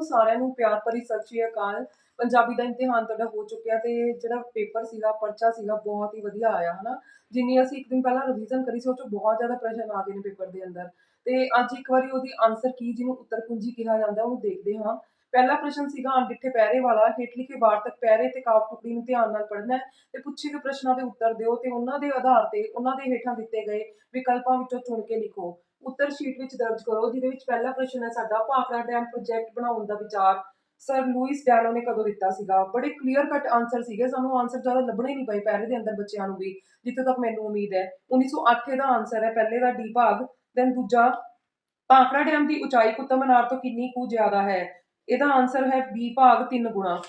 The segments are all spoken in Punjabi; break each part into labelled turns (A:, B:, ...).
A: ਤੁਹਾਨੂੰ ਸਾਰਿਆਂ ਨੂੰ ਪਿਆਰ ਭਰੀ ਸਤਿ ਸ਼੍ਰੀ ਅਕਾਲ। ਪੰਜਾਬੀ ਦਾ ਇਮਤਿਹਾਨ ਤੁਹਾਡਾ ਹੋ ਚੁੱਕਿਆ ਤੇ ਜਿਹੜਾ ਪੇਪਰ ਸੀਗਾ, ਪਰਚਾ ਸੀਗਾ, ਬਹੁਤ ਹੀ ਵਧੀਆ ਆਇਆ, ਹਨਾ? ਜਿੰਨੀ ਅਸੀਂ ਇੱਕ ਦਿਨ ਪਹਿਲਾਂ ਰਿਵੀਜ਼ਨ ਕਰੀ ਸੀ, ਉਹ 'ਚੋਂ ਬਹੁਤ ਜ਼ਿਆਦਾ ਪ੍ਰਸ਼ਨ ਆ ਗਏ ਨੇ ਪੇਪਰ ਦੇ ਅੰਦਰ। ਤੇ ਅੱਜ ਇੱਕ ਵਾਰੀ ਉਹਦੀ ਆਨਸਰ ਕੀ, ਜਿਹਨੂੰ ਉੱਤਰ ਕੁੰਜੀ ਕਿਹਾ ਜਾਂਦਾ, ਉਹਨੂੰ ਦੇਖਦੇ ਹਾਂ। ਪਹਿਲਾ ਪ੍ਰਸ਼ਨ ਸੀਗਾ ਅਣਡਿੱਠੇ ਪਹਿਰੇ ਵਾਲਾ, ਹੇਠ ਲਿਖੇ ਵਾਰਤਕ ਪੈਰੇ ਤੇ ਕਾਵ ਟੁਕੜੀ ਨੂੰ ਧਿਆਨ ਨਾਲ ਪੜ੍ਹਨਾ ਹੈ ਤੇ ਪੁੱਛੇ ਗਏ ਪ੍ਰਸ਼ਨਾਂ ਦੇ ਉੱਤਰ ਦਿਓ ਤੇ ਉਹਨਾਂ ਦੇ ਆਧਾਰ ਤੇ, ਉਹਨਾਂ ਦੇ ਹੇਠਾਂ ਦਿੱਤੇ ਗਏ ਵਿਕਲਪਾਂ ਵਿੱਚੋਂ ਚੁਣ ਕੇ ਲਿਖੋ। ਉੱਤਰ ਸ਼ੀਟ ਵਿੱਚ ਦਰਜ ਕਰੋ, ਜਿਹਦੇ ਵਿੱਚ ਪਹਿਲਾ ਪ੍ਰਸ਼ਨ ਹੈ ਸਾਡਾ, ਭਾਖੜਾ ਡੈਮ ਪ੍ਰੋਜੈਕਟ ਬਣਾਉਣ ਦਾ ਵਿਚਾਰ। ਸਰ ਲੂਇਸ ਡੈਨੋ ਨੇ ਕਦੋਂ ਦਿੱਤਾ ਸੀਗਾ? ਬੜੇ ਕਲੀਅਰ ਕੱਟ ਆਨਸਰ ਸੀਗੇ। ਸਾਨੂੰ ਆਨਸਰ ਜ਼ਿਆਦਾ ਲੱਭਣੇ ਨਹੀਂ ਪਏ ਪੈਰੇ ਦੇ ਅੰਦਰ ਬੱਚਿਆਂ ਨੂੰ ਵੀ, ਜਿੱਥੇ ਤੱਕ ਮੈਨੂੰ ਉਮੀਦ ਹੈ। 1908 ਦਾ ਆਨਸਰ ਹੈ, ਪਹਿਲੇ ਦਾ ਡੀ ਭਾਗ ਦੈਨ ਦੂਜਾ, ਭਾਖੜਾ ਡੈਮ ਦੀ ਉਚਾਈ ਕੁਤਬ ਮਨਾਰ ਤੋਂ ਕਿੰਨੀ ਕੁ ਜ਼ਿਆਦਾ ਹੈ? ਇਹਦਾ ਆਨਸਰ ਹੈ ਬੀ ਭਾਗ 3 ਗੁਣਾ।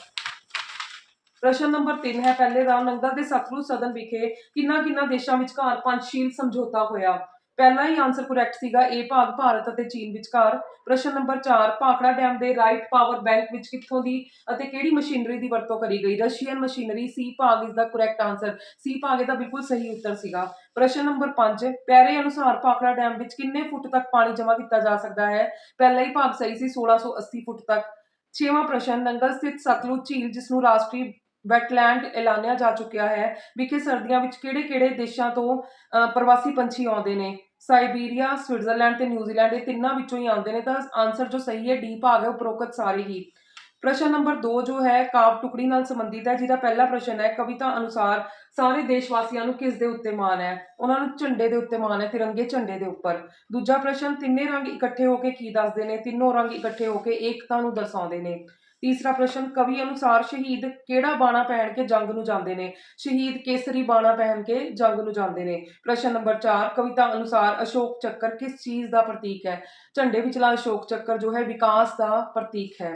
A: ਪ੍ਰਸ਼ਨ ਨੰਬਰ 3 ਹੈ ਪਹਿਲੇ ਦਾ, ਨੰਗਲ ਦੇ ਸਤਲੁਜ ਸਦਨ ਵਿਖੇ ਕਿੰਨਾ ਕਿੰਨਾ ਦੇਸ਼ਾਂ ਵਿਚਕਾਰ ਪੰਜਸ਼ੀਲ ਸਮਝੌਤਾ ਹੋਇਆ? ਪਹਿਲਾ ਹੀ ਆਨਸਰ ਕਰੈਕਟ ਸੀਗਾ ਏ ਭਾਗ ਭਾਰਤ ਅਤੇ ਚੀਨ ਵਿਚਕਾਰ। ਪ੍ਰਸ਼ਨ ਨੰਬਰ 4 ਭਾਖੜਾ ਡੈਮ ਦੇ ਰਾਈਟ ਪਾਵਰ ਬੈਂਕ ਵਿੱਚ ਕਿੱਥੋਂ ਦੀ ਅਤੇ ਕਿਹੜੀ ਮਸ਼ੀਨਰੀ ਦੀ ਵਰਤੋਂ ਕਰੀ ਗਈ? ਰਸ਼ੀਅਨ ਮਸ਼ੀਨਰੀ ਸੀ ਭਾਗ ਇਸ ਦਾ ਕਰੈਕਟ ਆਨਸਰ ਸੀ ਭਾਗ ਇਹਦਾ ਬਿਲਕੁਲ ਸਹੀ ਉੱਤਰ ਸੀਗਾ। ਪ੍ਰਸ਼ਨ ਨੰਬਰ 5 ਪੈਰੇ ਅਨੁਸਾਰ ਭਾਖੜਾ ਡੈਮ ਵਿੱਚ ਕਿੰਨੇ ਫੁੱਟ ਤੱਕ ਪਾਣੀ ਜਮ੍ਹਾਂ ਕੀਤਾ ਜਾ ਸਕਦਾ ਹੈ? ਪਹਿਲਾ ਹੀ ਭਾਗ ਸਹੀ ਸੀ 1680 ਫੁੱਟ ਤੱਕ। ਛੇਵਾਂ ਪ੍ਰਸ਼ਨ ਨੰਗਲ ਸਥਿਤ ਸਤਲੁਜ ਝੀਲ ਜਿਸ ਨੂੰ ਰਾਸ਼ਟਰੀ ਵੈਟਲੈਂਡ ਐਲਾਨਿਆ ਜਾ ਚੁੱਕਿਆ ਹੈ ਵਿਖੇ ਸਰਦੀਆਂ ਵਿੱਚ ਕਿਹੜੇ-ਕਿਹੜੇ ਦੇਸ਼ਾਂ ਤੋਂ ਅ, ਪ੍ਰਵਾਸੀ ਪੰਛੀ ਆਉਂਦੇ ਨੇ? ਸਾਈਬੀਰੀਆ ਸਵਿਟਜ਼ਰਲੈਂਡ ਤੇ ਨਿਊਜ਼ੀਲੈਂਡ ਇਹ ਤਿੰਨਾਂ ਵਿੱਚੋਂ ਹੀ ਆਉਂਦੇ ਨੇ ਤਾਂ ਆਨਸਰ ਜੋ ਸਹੀ ਹੈ ਡੀ ਭਾਗ ਹੈ ਉਪਰੋਕਤ ਸਾਰੇ ਹੀ। ਪ੍ਰਸ਼ਨ ਨੰਬਰ 2 ਜੋ ਹੈ, ਕਾਵ ਟੁਕੜੀ ਨਾਲ ਸੰਬੰਧਿਤ ਹੈ, ਜਿਹਦਾ ਪਹਿਲਾ ਪ੍ਰਸ਼ਨ ਹੈ, ਕਵਿਤਾ ਅਨੁਸਾਰ ਸਾਰੇ ਦੇਸ਼ ਵਾਸੀਆਂ ਨੂੰ ਕਿਸ ਦੇ ਉੱਤੇ ਮਾਣ ਹੈ? ਉਹਨਾਂ ਨੂੰ ਝੰਡੇ ਦੇ ਉੱਤੇ ਮਾਣ ਹੈ, ਤਿਰੰਗੇ ਝੰਡੇ ਦੇ ਉੱਪਰ। ਦੂਜਾ ਪ੍ਰਸ਼ਨ, ਤਿੰਨੇ ਰੰਗ ਇਕੱਠੇ ਹੋ ਕੇ ਕੀ ਦੱਸਦੇ ਨੇ? ਤਿੰਨੋਂ ਰੰਗ ਇਕੱਠੇ ਹੋ ਕੇ ਏਕਤਾ ਨੂੰ ਦਰਸਾਉਂਦੇ ਨੇ। ਤੀਸਰਾ ਪ੍ਰਸ਼ਨ ਕਵੀ ਅਨੁਸਾਰ ਸ਼ਹੀਦ ਕਿਹੜਾ ਬਾਣਾ ਪਹਿਨ ਕੇ ਜੰਗ ਨੂੰ ਜਾਂਦੇ ਨੇ? ਸ਼ਹੀਦ ਕੇਸਰੀ ਬਾਣਾ ਪਹਿਨ ਕੇ ਜੰਗ ਨੂੰ ਜਾਂਦੇ ਨੇ। ਪ੍ਰਸ਼ਨ ਨੰਬਰ 4 ਕਵਿਤਾ ਅਨੁਸਾਰ ਅਸ਼ੋਕ ਚੱਕਰ ਕਿਸ ਚੀਜ਼ ਦਾ ਪ੍ਰਤੀਕ ਹੈ? ਝੰਡੇ ਵਿਚਲਾ ਅਸ਼ੋਕ ਚੱਕਰ ਜੋ ਹੈ ਵਿਕਾਸ ਦਾ ਪ੍ਰਤੀਕ ਹੈ।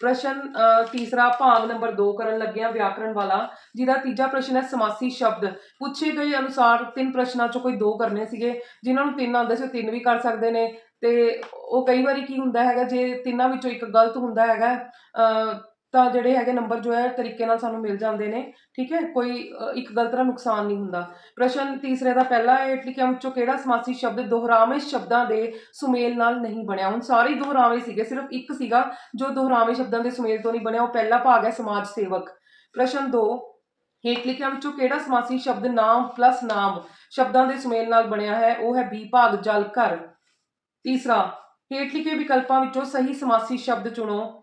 A: ਪ੍ਰਸ਼ਨ ਅ, ਤੀਸਰਾ ਭਾਗ ਨੰਬਰ 2 ਕਰਨ ਲੱਗਿਆ ਵਿਆਕਰਣ ਵਾਲਾ ਜਿਹਦਾ ਤੀਜਾ ਪ੍ਰਸ਼ਨ ਹੈ ਸਮਾਸੀ ਸ਼ਬਦ। ਪੁੱਛੇ ਗਏ ਅਨੁਸਾਰ ਤਿੰਨ ਪ੍ਰਸ਼ਨਾਂ ਚੋਂ ਕੋਈ ਦੋ ਕਰਨੇ ਸੀਗੇ ਜਿਨ੍ਹਾਂ ਨੂੰ ਤਿੰਨ ਆਉਂਦੇ ਸੀ ਉਹ ਤਿੰਨ ਵੀ ਕਰ ਸਕਦੇ ਨੇ ਤੇ ਉਹ ਕਈ ਵਾਰੀ ਕੀ ਹੁੰਦਾ ਹੈਗਾ ਜੇ ਤਿੰਨਾਂ ਵਿੱਚੋਂ ਇੱਕ ਗਲਤ ਹੁੰਦਾ ਹੈਗਾ ਅ, ਤਾਂ ਜਿਹੜੇ ਹੈਗੇ ਨੰਬਰ ਜੋ ਹੈ ਤਰੀਕੇ ਨਾਲ ਸਾਨੂੰ ਮਿਲ ਜਾਂਦੇ ਨੇ ਠੀਕ ਹੈ? ਕੋਈ ਇੱਕ ਗਲਤ ਦਾ ਨੁਕਸਾਨ ਨਹੀਂ ਹੁੰਦਾ। ਪ੍ਰਸ਼ਨ ਤੀਸਰੇ ਦਾ ਪਹਿਲਾ ਹੈ ਲਿਖਿਆ ਵਿੱਚੋਂ ਕਿਹੜਾ ਸਮਾਸੀ ਸ਼ਬਦ ਦੁਹਰਾਵੇਂ ਸ਼ਬਦਾਂ ਦੇ ਸੁਮੇਲ ਨਾਲ ਨਹੀਂ ਬਣਿਆ? ਹੁਣ ਸਾਰੇ ਹੀ ਸੀਗੇ ਸਿਰਫ ਇੱਕ ਸੀਗਾ ਜੋ ਦੁਹਰਾਵੇਂ ਸ਼ਬਦਾਂ ਦੇ ਸੁਮੇਲ ਤੋਂ ਨਹੀਂ ਬਣਿਆ ਉਹ ਪਹਿਲਾ ਭਾਗ ਹੈ ਸਮਾਜ ਸੇਵਕ। ਪ੍ਰਸ਼ਨ 2 ਹੇਠ ਲਿਖਿਆ ਵਿੱਚੋਂ ਕਿਹੜਾ ਸਮਾਸੀ ਸ਼ਬਦ ਨਾਮ ਪਲੱਸ ਨਾਮ ਸ਼ਬਦਾਂ ਦੇ ਸੁਮੇਲ ਨਾਲ ਬਣਿਆ ਹੈ? ਉਹ ਹੈ ਬੀ ਭਾਗ ਜਲ ਘਰ। ਤੀਸਰਾ ਹੇਠ ਲਿਖੇ ਵਿਕਲਪਾਂ ਵਿੱਚੋਂ ਸਹੀ ਸਮਾਸੀ ਸ਼ਬਦ ਚੁਣੋ।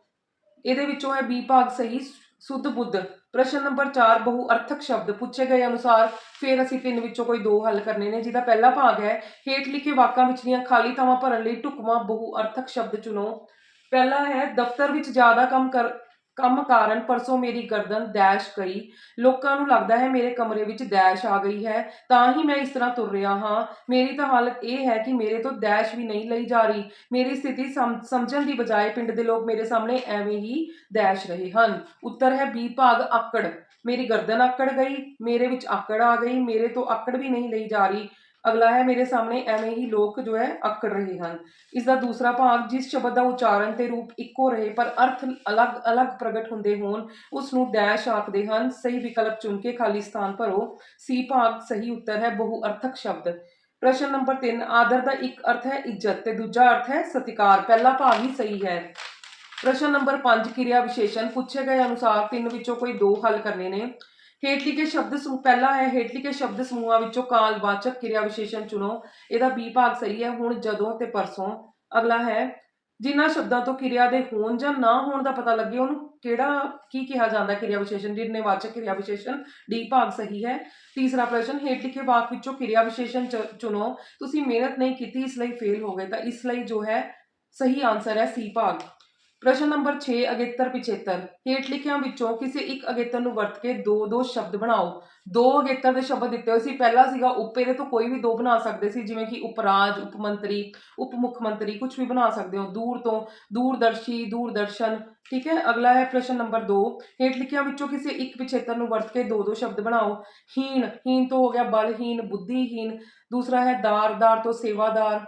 A: ਇਹਦੇ ਵਿੱਚੋਂ ਹੈ ਬੀ ਭਾਗ ਸਹੀ, ਸੁੱਧ ਬੁੱਧ। ਪ੍ਰਸ਼ਨ ਨੰਬਰ 4 ਬਹੁ ਅਰਥਕ ਸ਼ਬਦ। ਪੁੱਛੇ ਗਏ ਅਨੁਸਾਰ ਫਿਰ ਅਸੀਂ ਤਿੰਨ ਵਿੱਚੋਂ ਕੋਈ ਦੋ ਹੱਲ ਕਰਨੇ ਨੇ, ਜਿਹਦਾ ਪਹਿਲਾ ਭਾਗ ਹੈ, ਹੇਠ ਲਿਖੇ ਵਾਕਾਂ ਵਿਚਲੀਆਂ ਖਾਲੀ ਥਾਵਾਂ ਭਰਨ ਲਈ ਢੁਕਵਾਂ ਬਹੁ ਅਰਥਕ ਸ਼ਬਦ ਚੁਣੋ। ਪਹਿਲਾ ਹੈ ਦਫ਼ਤਰ ਵਿੱਚ ਜ਼ਿਆਦਾ ਕੰਮ ਕਰ ਕੰਮ ਕਾਰਨ ਪਰਸੋਂ ਮੇਰੀ ਗਰਦਨ ਡੈਸ਼ ਗਈ। ਲੋਕਾਂ ਨੂੰ ਲੱਗਦਾ ਹੈ ਮੇਰੇ ਕਮਰੇ ਵਿੱਚ ਡੈਸ਼ ਆ ਗਈ ਹੈ। ਤਾਂ ਹੀ ਮੈਂ ਇਸ ਤਰ੍ਹਾਂ ਤੁਰ ਰਿਹਾ ਹਾਂ। ਮੇਰੀ ਤਾਂ ਹਾਲਤ ਇਹ ਹੈ ਕਿ ਮੇਰੇ ਤੋਂ ਡੈਸ਼ ਵੀ ਨਹੀਂ ਲਈ ਜਾ ਰਹੀ। ਮੇਰੀ ਸਥਿਤੀ ਸਮ- ਸਮਝਣ ਦੀ ਬਜਾਏ ਪਿੰਡ ਦੇ ਲੋਕ ਮੇਰੇ ਸਾਹਮਣੇ ਐਵੇਂ ਹੀ ਡੈਸ਼ ਰਹੇ ਹਨ। ਉੱਤਰ ਹੈ ਬੀ ਭਾਗ ਆਕੜ। ਮੇਰੀ ਗਰਦਨ ਆਕੜ ਗਈ। ਮੇਰੇ ਵਿੱਚ ਆਕੜ ਆ ਗਈ। ਮੇਰੇ ਤੋਂ ਆਕੜ ਵੀ ਨਹੀਂ ਲਈ ਜਾ ਰਹੀ। ਅਗਲਾ ਹੈ, ਮੇਰੇ ਸਾਹਮਣੇ ਐਵੇਂ ਹੀ ਲੋਕ ਜੋ ਹੈ ਆਕੜ ਰਹੇ ਹਨ। ਇਸ ਦਾ ਦੂਸਰਾ ਭਾਗ, ਜਿਸ ਸ਼ਬਦ ਦਾ ਉਚਾਰਨ ਤੇ ਰੂਪ ਇੱਕੋ ਰਹੇ ਪਰ ਅਰਥ ਅਲੱਗ-ਅਲੱਗ ਪ੍ਰਗਟ ਹੁੰਦੇ ਹੋਣ, ਉਸ ਨੂੰ ਡੈਸ਼ ਆਖਦੇ ਹਨ। ਸਹੀ ਵਿਕਲਪ ਚੁਣ ਕੇ ਖਾਲੀ ਸਥਾਨ ਭਰੋ। ਸੀ ਭਾਗ, ਸਹੀ ਉੱਤਰ ਹੈ, ਬਹੁ ਅਰਥਕ ਸ਼ਬਦ। ਪ੍ਰਸ਼ਨ ਨੰਬਰ 3 ਆਦਰ ਦਾ ਇੱਕ ਅਰਥ ਹੈ, ਇੱਜ਼ਤ ਤੇ ਦੂਜਾ ਅਰਥ ਹੈ, ਸਤਿਕਾਰ। ਪਹਿਲਾ ਭਾਗ ਹੀ ਸਹੀ ਹੈ। ਪ੍ਰਸ਼ਨ ਨੰਬਰ 5 ਕਿਰਿਆ ਵਿਸ਼ੇਸ਼ਣ। ਪੁੱਛੇ ਗਏ ਅਨੁਸਾਰ ਤਿੰਨ ਵਿੱਚੋਂ ਕੋਈ ਦੋ ਹੱਲ ਕਰਨੇ ਨੇ। ਹੇਠ ਲਿਖੇ ਸ਼ਬਦ ਸਮੂਹ ਪਹਿਲਾ ਹੈ ਹੇਠ ਲਿਖੇ ਸ਼ਬਦ ਸਮੂਹਾਂ ਵਿੱਚੋਂ ਕਾਲਵਾਚਕ ਕਿਰਿਆ ਵਿਸ਼ੇਸ਼ਣ ਚੁਣੋ। ਇਹਦਾ ਬੀ ਭਾਗ ਸਹੀ ਹੈ, ਹੁਣ ਜਦੋਂ ਤੇ ਪਰਸੋਂ। ਅਗਲਾ ਹੈ, ਜਿਨ੍ਹਾਂ ਸ਼ਬਦਾਂ ਤੋਂ ਕਿਰਿਆ ਦੇ ਹੋਣ ਜਾਂ ਨਾ ਹੋਣ ਦਾ ਪਤਾ ਲੱਗੇ, ਉਹਨੂੰ ਕਿਹੜਾ, ਕੀ ਕਿਹਾ ਜਾਂਦਾ ਕਿਰਿਆ ਵਿਸ਼ੇਸ਼ਣ? ਨਿਰਣੈਵਾਚਕ ਕਿਰਿਆ ਵਿਸ਼ੇਸ਼ਣ ਡੀ ਭਾਗ ਸਹੀ ਹੈ। ਤੀਸਰਾ ਪ੍ਰਸ਼ਨ ਹੇਠ ਲਿਖੇ ਵਾਕ ਵਿੱਚੋਂ ਕਿਰਿਆ ਵਿਸ਼ੇਸ਼ਣ ਚੁਣੋ। ਤੁਸੀਂ ਮਿਹਨਤ ਨਹੀਂ ਕੀਤੀ, ਇਸ ਲਈ ਫੇਲ ਹੋ ਗਏ। ਤਾਂ ਇਸ ਲਈ ਜੋ ਹੈ, ਸਹੀ ਆਨਸਰ ਹੈ ਸੀ ਭਾਗ। ਪ੍ਰਸ਼ਨ ਨੰਬਰ 6 ਅਗੇਤਰ ਪਿਛੇਤਰ। ਹੇਠ ਲਿਖਿਆਂ ਵਿੱਚੋਂ ਕਿਸੇ ਇੱਕ ਅਗੇਤਰ ਨੂੰ ਵਰਤ ਕੇ ਦੋ ਦੋ ਸ਼ਬਦ ਬਣਾਓ। ਦੋ ਅਗੇਤਰ ਦੇ ਸ਼ਬਦ ਦਿੱਤੇ ਹੋਏ ਸੀ। ਪਹਿਲਾ ਸੀਗਾ ਉਪ ਇਹਦੇ ਤੋਂ ਕੋਈ ਵੀ ਦੋ ਬਣਾ ਸਕਦੇ ਸੀ। ਜਿਵੇਂ ਕਿ ਉਪਰਾਜ ਉਪ ਮੰਤਰੀ ਉਪ ਮੁੱਖ ਮੰਤਰੀ ਕੁਝ ਵੀ ਬਣਾ ਸਕਦੇ ਹੋ। ਦੂਰ ਤੋਂ ਦੂਰਦਰਸ਼ੀ, ਦੂਰਦਰਸ਼ਨ, ਠੀਕ ਹੈ? ਅਗਲਾ ਹੈ ਪ੍ਰਸ਼ਨ ਨੰਬਰ 2 ਹੇਠ ਲਿਖਿਆਂ ਵਿੱਚੋਂ ਕਿਸੇ ਇੱਕ ਪਿਛੇਤਰ ਨੂੰ ਵਰਤ ਕੇ ਦੋ ਦੋ ਸ਼ਬਦ ਬਣਾਓ। ਹੀਣ ਹੀਣ ਤੋਂ ਹੋ ਗਿਆ ਬਲਹੀਨ ਬੁੱਧੀਹੀਨ ਦੂਸਰਾ ਹੈ ਦਾਰ ਦਾਰ ਤੋਂ ਸੇਵਾਦਾਰ,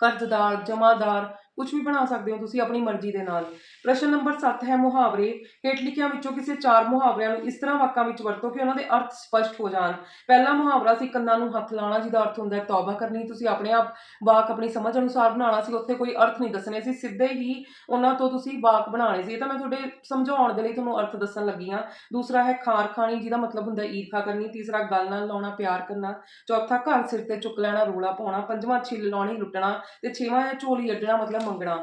A: ਕਰਜ਼ਦਾਰ, ਜਮਾਦਾਰ ਕੁਝ ਵੀ ਬਣਾ ਸਕਦੇ ਹੋ ਤੁਸੀਂ ਆਪਣੀ ਮਰਜ਼ੀ ਦੇ ਨਾਲ। ਪ੍ਰਸ਼ਨ ਨੰਬਰ 7 ਹੈ ਮੁਹਾਵਰੇ। ਹੇਠ ਲਿਖਿਆਂ ਵਿੱਚੋਂ ਕਿਸੇ ਚਾਰ ਮੁਹਾਵਰਿਆਂ ਨੂੰ ਇਸ ਤਰ੍ਹਾਂ ਵਾਕਾਂ ਵਿੱਚ ਵਰਤੋ ਕਿ ਉਹਨਾਂ ਦੇ ਅਰਥ ਸਪਸ਼ਟ ਹੋ ਜਾਣ। ਪਹਿਲਾ ਮੁਹਾਵਰਾ ਸੀ, ਕੰਨਾਂ ਨੂੰ ਹੱਥ ਲਾਉਣਾ, ਜਿਹਦਾ ਅਰਥ ਹੁੰਦਾ ਹੈ ਤੌਬਾ ਕਰਨੀ। ਤੁਸੀਂ ਆਪਣੇ ਆਪ ਵਾਕ ਆਪਣੀ ਸਮਝ ਅਨੁਸਾਰ ਬਣਾਉਣਾ ਸੀ, ਉੱਥੇ ਕੋਈ ਅਰਥ ਨਹੀਂ ਦੱਸਣੇ ਸੀ। ਸਿੱਧੇ ਹੀ ਉਹਨਾਂ ਤੋਂ ਤੁਸੀਂ ਵਾਕ ਬਣਾਉਣੇ ਸੀ। ਇਹ ਤਾਂ ਮੈਂ ਤੁਹਾਡੇ ਸਮਝਾਉਣ ਦੇ ਲਈ ਤੁਹਾਨੂੰ ਅਰਥ ਦੱਸਣ ਲੱਗੀ ਹਾਂ। ਦੂਸਰਾ ਹੈ ਖਾਰ ਖਾਣੀ, ਜਿਹਦਾ ਮਤਲਬ ਹੁੰਦਾ ਈਰਖਾ ਕਰਨੀ। ਤੀਸਰਾ, ਗੱਲ ਨਾਲ ਲਾਉਣਾ, ਪਿਆਰ ਕਰਨਾ। ਚੌਥਾ, ਘਰ ਸਿਰ ਤੇ ਚੁੱਕ ਲੈਣਾ, ਰੋਲਾ ਪਾਉਣਾ। ਪੰਜਵਾਂ, ਛਿੱਲ ਲਾਉਣੀ, ਲੁੱਟਣਾ। ਤੇ ਛੇਵਾਂ ਹੈ, ਝੋਲੀ ਅੱਡਣਾ, ਮਤਲਬ ਮੰਗਣਾ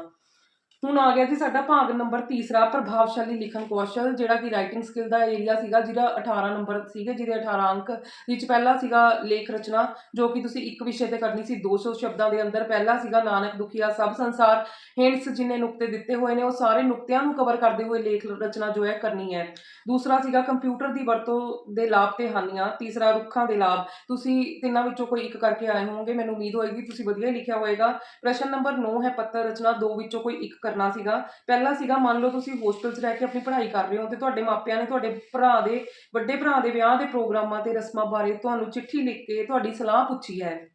A: ਹੁਣ ਆ ਗਿਆ ਜੀ ਸਾਡਾ ਭਾਗ ਨੰਬਰ ਤੀਸਰਾ, ਪ੍ਰਭਾਵਸ਼ਾਲੀ ਲਿਖਣ ਕੌਸ਼ਲ, ਜਿਹੜਾ ਕਿ ਰਾਈਟਿੰਗ ਸਕਿੱਲ ਦਾ ਏਰੀਆ ਸੀਗਾ, ਜਿਹਦਾ 18 ਨੰਬਰ ਸੀਗੇ, ਜਿਹਦੇ 18 ਅੰਕ, ਵਿੱਚ ਪਹਿਲਾ ਸੀਗਾ ਲੇਖ ਰਚਨਾ, ਜੋ ਕਿ ਤੁਸੀਂ ਇੱਕ ਵਿਸ਼ੇ ਤੇ ਕਰਨੀ ਸੀ 200 ਸ਼ਬਦਾਂ ਦੇ ਅੰਦਰ ਪਹਿਲਾ ਸੀਗਾ ਨਾਨਕ ਦੁਖੀਆ ਸਭ ਸੰਸਾਰ ਹਿੰਟਸ ਜਿੰਨੇ ਨੁਕਤੇ ਦਿੱਤੇ ਹੋਏ ਨੇ, ਉਹ ਸਾਰੇ ਨੁਕਤਿਆਂ ਨੂੰ ਕਵਰ ਕਰਦੇ ਹੋਏ ਲੇਖ ਰਚਨਾ ਜੋ ਹੈ ਕਰਨੀ ਹੈ। ਦੂਸਰਾ ਸੀਗਾ ਕੰਪਿਊਟਰ ਦੀ ਵਰਤੋਂ ਦੇ ਲਾਭ ਤੇ ਹਾਨੀਆਂ, ਤੀਸਰਾ ਰੁੱਖਾਂ ਦੇ ਲਾਭ। ਤੁਸੀਂ ਤਿੰਨਾਂ ਵਿੱਚੋਂ ਕੋਈ ਇੱਕ ਕਰਕੇ ਆਏ ਹੋਵੋਗੇ, ਮੈਨੂੰ ਉਮੀਦ ਹੋਏਗੀ ਤੁਸੀਂ ਵਧੀਆ ਲਿਖਿਆ ਹੋਏਗਾ। ਪ੍ਰਸ਼ਨ ਨੰਬਰ 9 ਹੈ ਪੱਤਰ ਰਚਨਾ, ਦੋ ਵਿੱਚੋਂ ਕੋਈ ਇੱਕ ਕਰਨਾ ਸੀਗਾ। ਪਹਿਲਾ ਸੀਗਾ, ਮੰਨ ਲਓ ਤੁਸੀਂ ਹੋਸਟਲ 'ਚ ਰਹਿ ਕੇ ਆਪਣੀ ਪੜ੍ਹਾਈ ਕਰ ਰਹੇ ਹੋ ਤੇ ਤੁਹਾਡੇ ਮਾਪਿਆਂ ਨੇ ਤੁਹਾਡੇ ਭਰਾ ਦੇ, ਵੱਡੇ ਭਰਾ ਦੇ ਵਿਆਹ ਦੇ ਪ੍ਰੋਗਰਾਮਾਂ ਤੇ ਰਸਮਾਂ ਬਾਰੇ ਤੁਹਾਨੂੰ ਚਿੱਠੀ ਲਿਖ ਕੇ ਤੁਹਾਡੀ ਸਲਾਹ ਪੁੱਛੀ ਹੈ।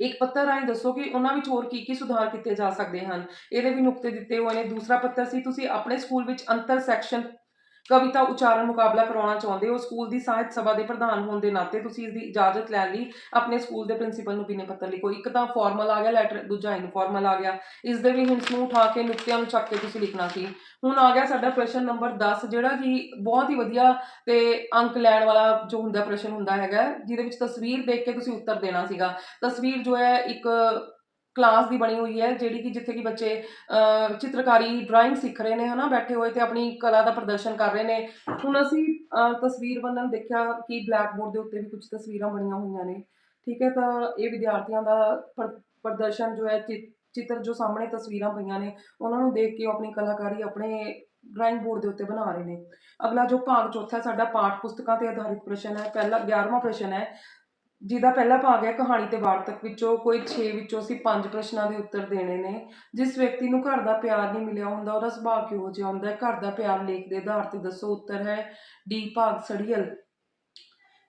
A: ਇੱਕ ਪੱਤਰ ਰਾਹੀਂ ਦੱਸੋ ਕਿ ਉਹਨਾਂ ਵਿੱਚ ਹੋਰ ਕੀ ਕੀ ਸੁਧਾਰ ਕੀਤੇ ਜਾ ਸਕਦੇ ਹਨ। ਇਹਦੇ ਵੀ ਨੁਕਤੇ ਦਿੱਤੇ ਹੋਏ ਨੇ। ਦੂਸਰਾ ਪੱਤਰ ਸੀ, ਤੁਸੀਂ ਆਪਣੇ ਸਕੂਲ ਵਿੱਚ ਅੰਤਰ ਸੈਕਸ਼ਨ ਕਵਿਤਾ ਉਚਾਰਨ ਮੁਕਾਬਲਾ ਕਰਵਾਉਣਾ ਚਾਹੁੰਦੇ ਹੋ, ਸਕੂਲ ਦੀ ਸਾਹਿਤ ਸਭਾ ਦੇ ਪ੍ਰਧਾਨ ਹੋਣ ਦੇ ਨਾਤੇ ਤੁਸੀਂ ਇਸ ਦੀ ਇਜਾਜ਼ਤ ਲੈਣ ਲਈ ਆਪਣੇ ਸਕੂਲ ਦੇ ਪ੍ਰਿੰਸੀਪਲ ਨੂੰ ਬਿਨੇ ਪੱਤਰ ਲਿਖੋ। ਇੱਕ ਤਾਂ ਫਾਰਮਲ ਆ ਗਿਆ ਲੈਟਰ ਦੂਜਾ ਇਨਫਾਰਮਲ ਆ ਗਿਆ। ਇਸ ਦੇ ਵੀ ਹਿੰਟਸ ਨੂੰ ਉਠਾ ਕੇ ਨੁਕਤਿਆਂ ਨੂੰ ਚੱਕ ਕੇ ਤੁਸੀਂ ਲਿਖਣਾ ਸੀ। ਹੁਣ ਆ ਗਿਆ ਸਾਡਾ ਪ੍ਰਸ਼ਨ ਨੰਬਰ 10 ਜਿਹੜਾ ਕਿ ਬਹੁਤ ਹੀ ਵਧੀਆ ਤੇ ਅੰਕ ਲੈਣ ਵਾਲਾ ਜੋ ਹੁੰਦਾ ਪ੍ਰਸ਼ਨ ਹੁੰਦਾ ਹੈਗਾ, ਜਿਹਦੇ ਵਿੱਚ ਤਸਵੀਰ ਦੇਖ ਕੇ ਤੁਸੀਂ ਉੱਤਰ ਦੇਣਾ ਸੀਗਾ। ਤਸਵੀਰ ਜੋ ਹੈ ਇੱਕ ਕਲਾਸ ਦੀ ਬਣੀ ਹੋਈ ਹੈ, ਜਿਹੜੀ ਕਿ ਜਿੱਥੇ ਕਿ ਬੱਚੇ ਚਿੱਤਰਕਾਰੀ ਡਰਾਇੰਗ ਸਿੱਖ ਰਹੇ ਨੇ, ਹਨਾ, ਬੈਠੇ ਹੋਏ ਤੇ ਆਪਣੀ ਕਲਾ ਦਾ ਪ੍ਰਦਰਸ਼ਨ ਕਰ ਰਹੇ ਨੇ। ਹੁਣ ਅਸੀਂ ਤਸਵੀਰ ਬੰਨਣ ਦੇਖਿਆ ਕਿ ਬਲੈਕ ਬੋਰਡ ਦੇ ਉੱਤੇ ਵੀ ਕੁਝ ਤਸਵੀਰਾਂ ਬਣੀਆਂ ਹੋਈਆਂ ਨੇ। ਠੀਕ ਹੈ, ਤਾਂ ਇਹ ਵਿਦਿਆਰਥੀਆਂ ਦਾ ਪ੍ਰਦਰਸ਼ਨ ਜੋ ਹੈ ਚਿੱਤਰ ਜੋ ਸਾਹਮਣੇ ਤਸਵੀਰਾਂ ਪਈਆਂ ਨੇ, ਉਹਨਾਂ ਨੂੰ ਦੇਖ ਕੇ ਆਪਣੀ ਕਲਾਕਾਰੀ ਆਪਣੇ ਡਰਾਇੰਗ ਬੋਰਡ ਦੇ ਉੱਤੇ ਬਣਾ ਰਹੇ ਨੇ। ਅਗਲਾ ਜੋ ਭਾਗ ਚੌਥਾ ਸਾਡਾ ਪਾਠ ਪੁਸਤਕਾਂ ਤੇ ਆਧਾਰਿਤ ਪ੍ਰਸ਼ਨ ਹੈ, ਪਹਿਲਾ 11ਵਾਂ ਪ੍ਰਸ਼ਨ ਹੈ ਜਿਹਦਾ ਪਹਿਲਾ ਭਾਗ ਹੈ ਕਹਾਣੀ ਤੇ ਵਾਰਤਕ ਵਿੱਚੋਂ ਕੋਈ 6 ਵਿੱਚੋਂ ਅਸੀਂ 5 ਪ੍ਰਸ਼ਨਾਂ ਦੇ ਉੱਤਰ ਦੇਣੇ ਨੇ। ਜਿਸ ਵਿਅਕਤੀ ਨੂੰ ਘਰ ਦਾ ਪਿਆਰ ਨਹੀਂ ਮਿਲਿਆ ਹੁੰਦਾ, ਉਹਦਾ ਸੁਭਾਅ ਕਿਹੋ ਜਿਹਾ ਹੁੰਦਾ ਹੈ? ਘਰ ਦਾ ਪਿਆਰ ਲੇਖ ਦੇ ਆਧਾਰ ਤੇ ਦੱਸੋ ਉੱਤਰ ਹੈ ਡੀ ਭਾਗ ਸੜੀਅਲ।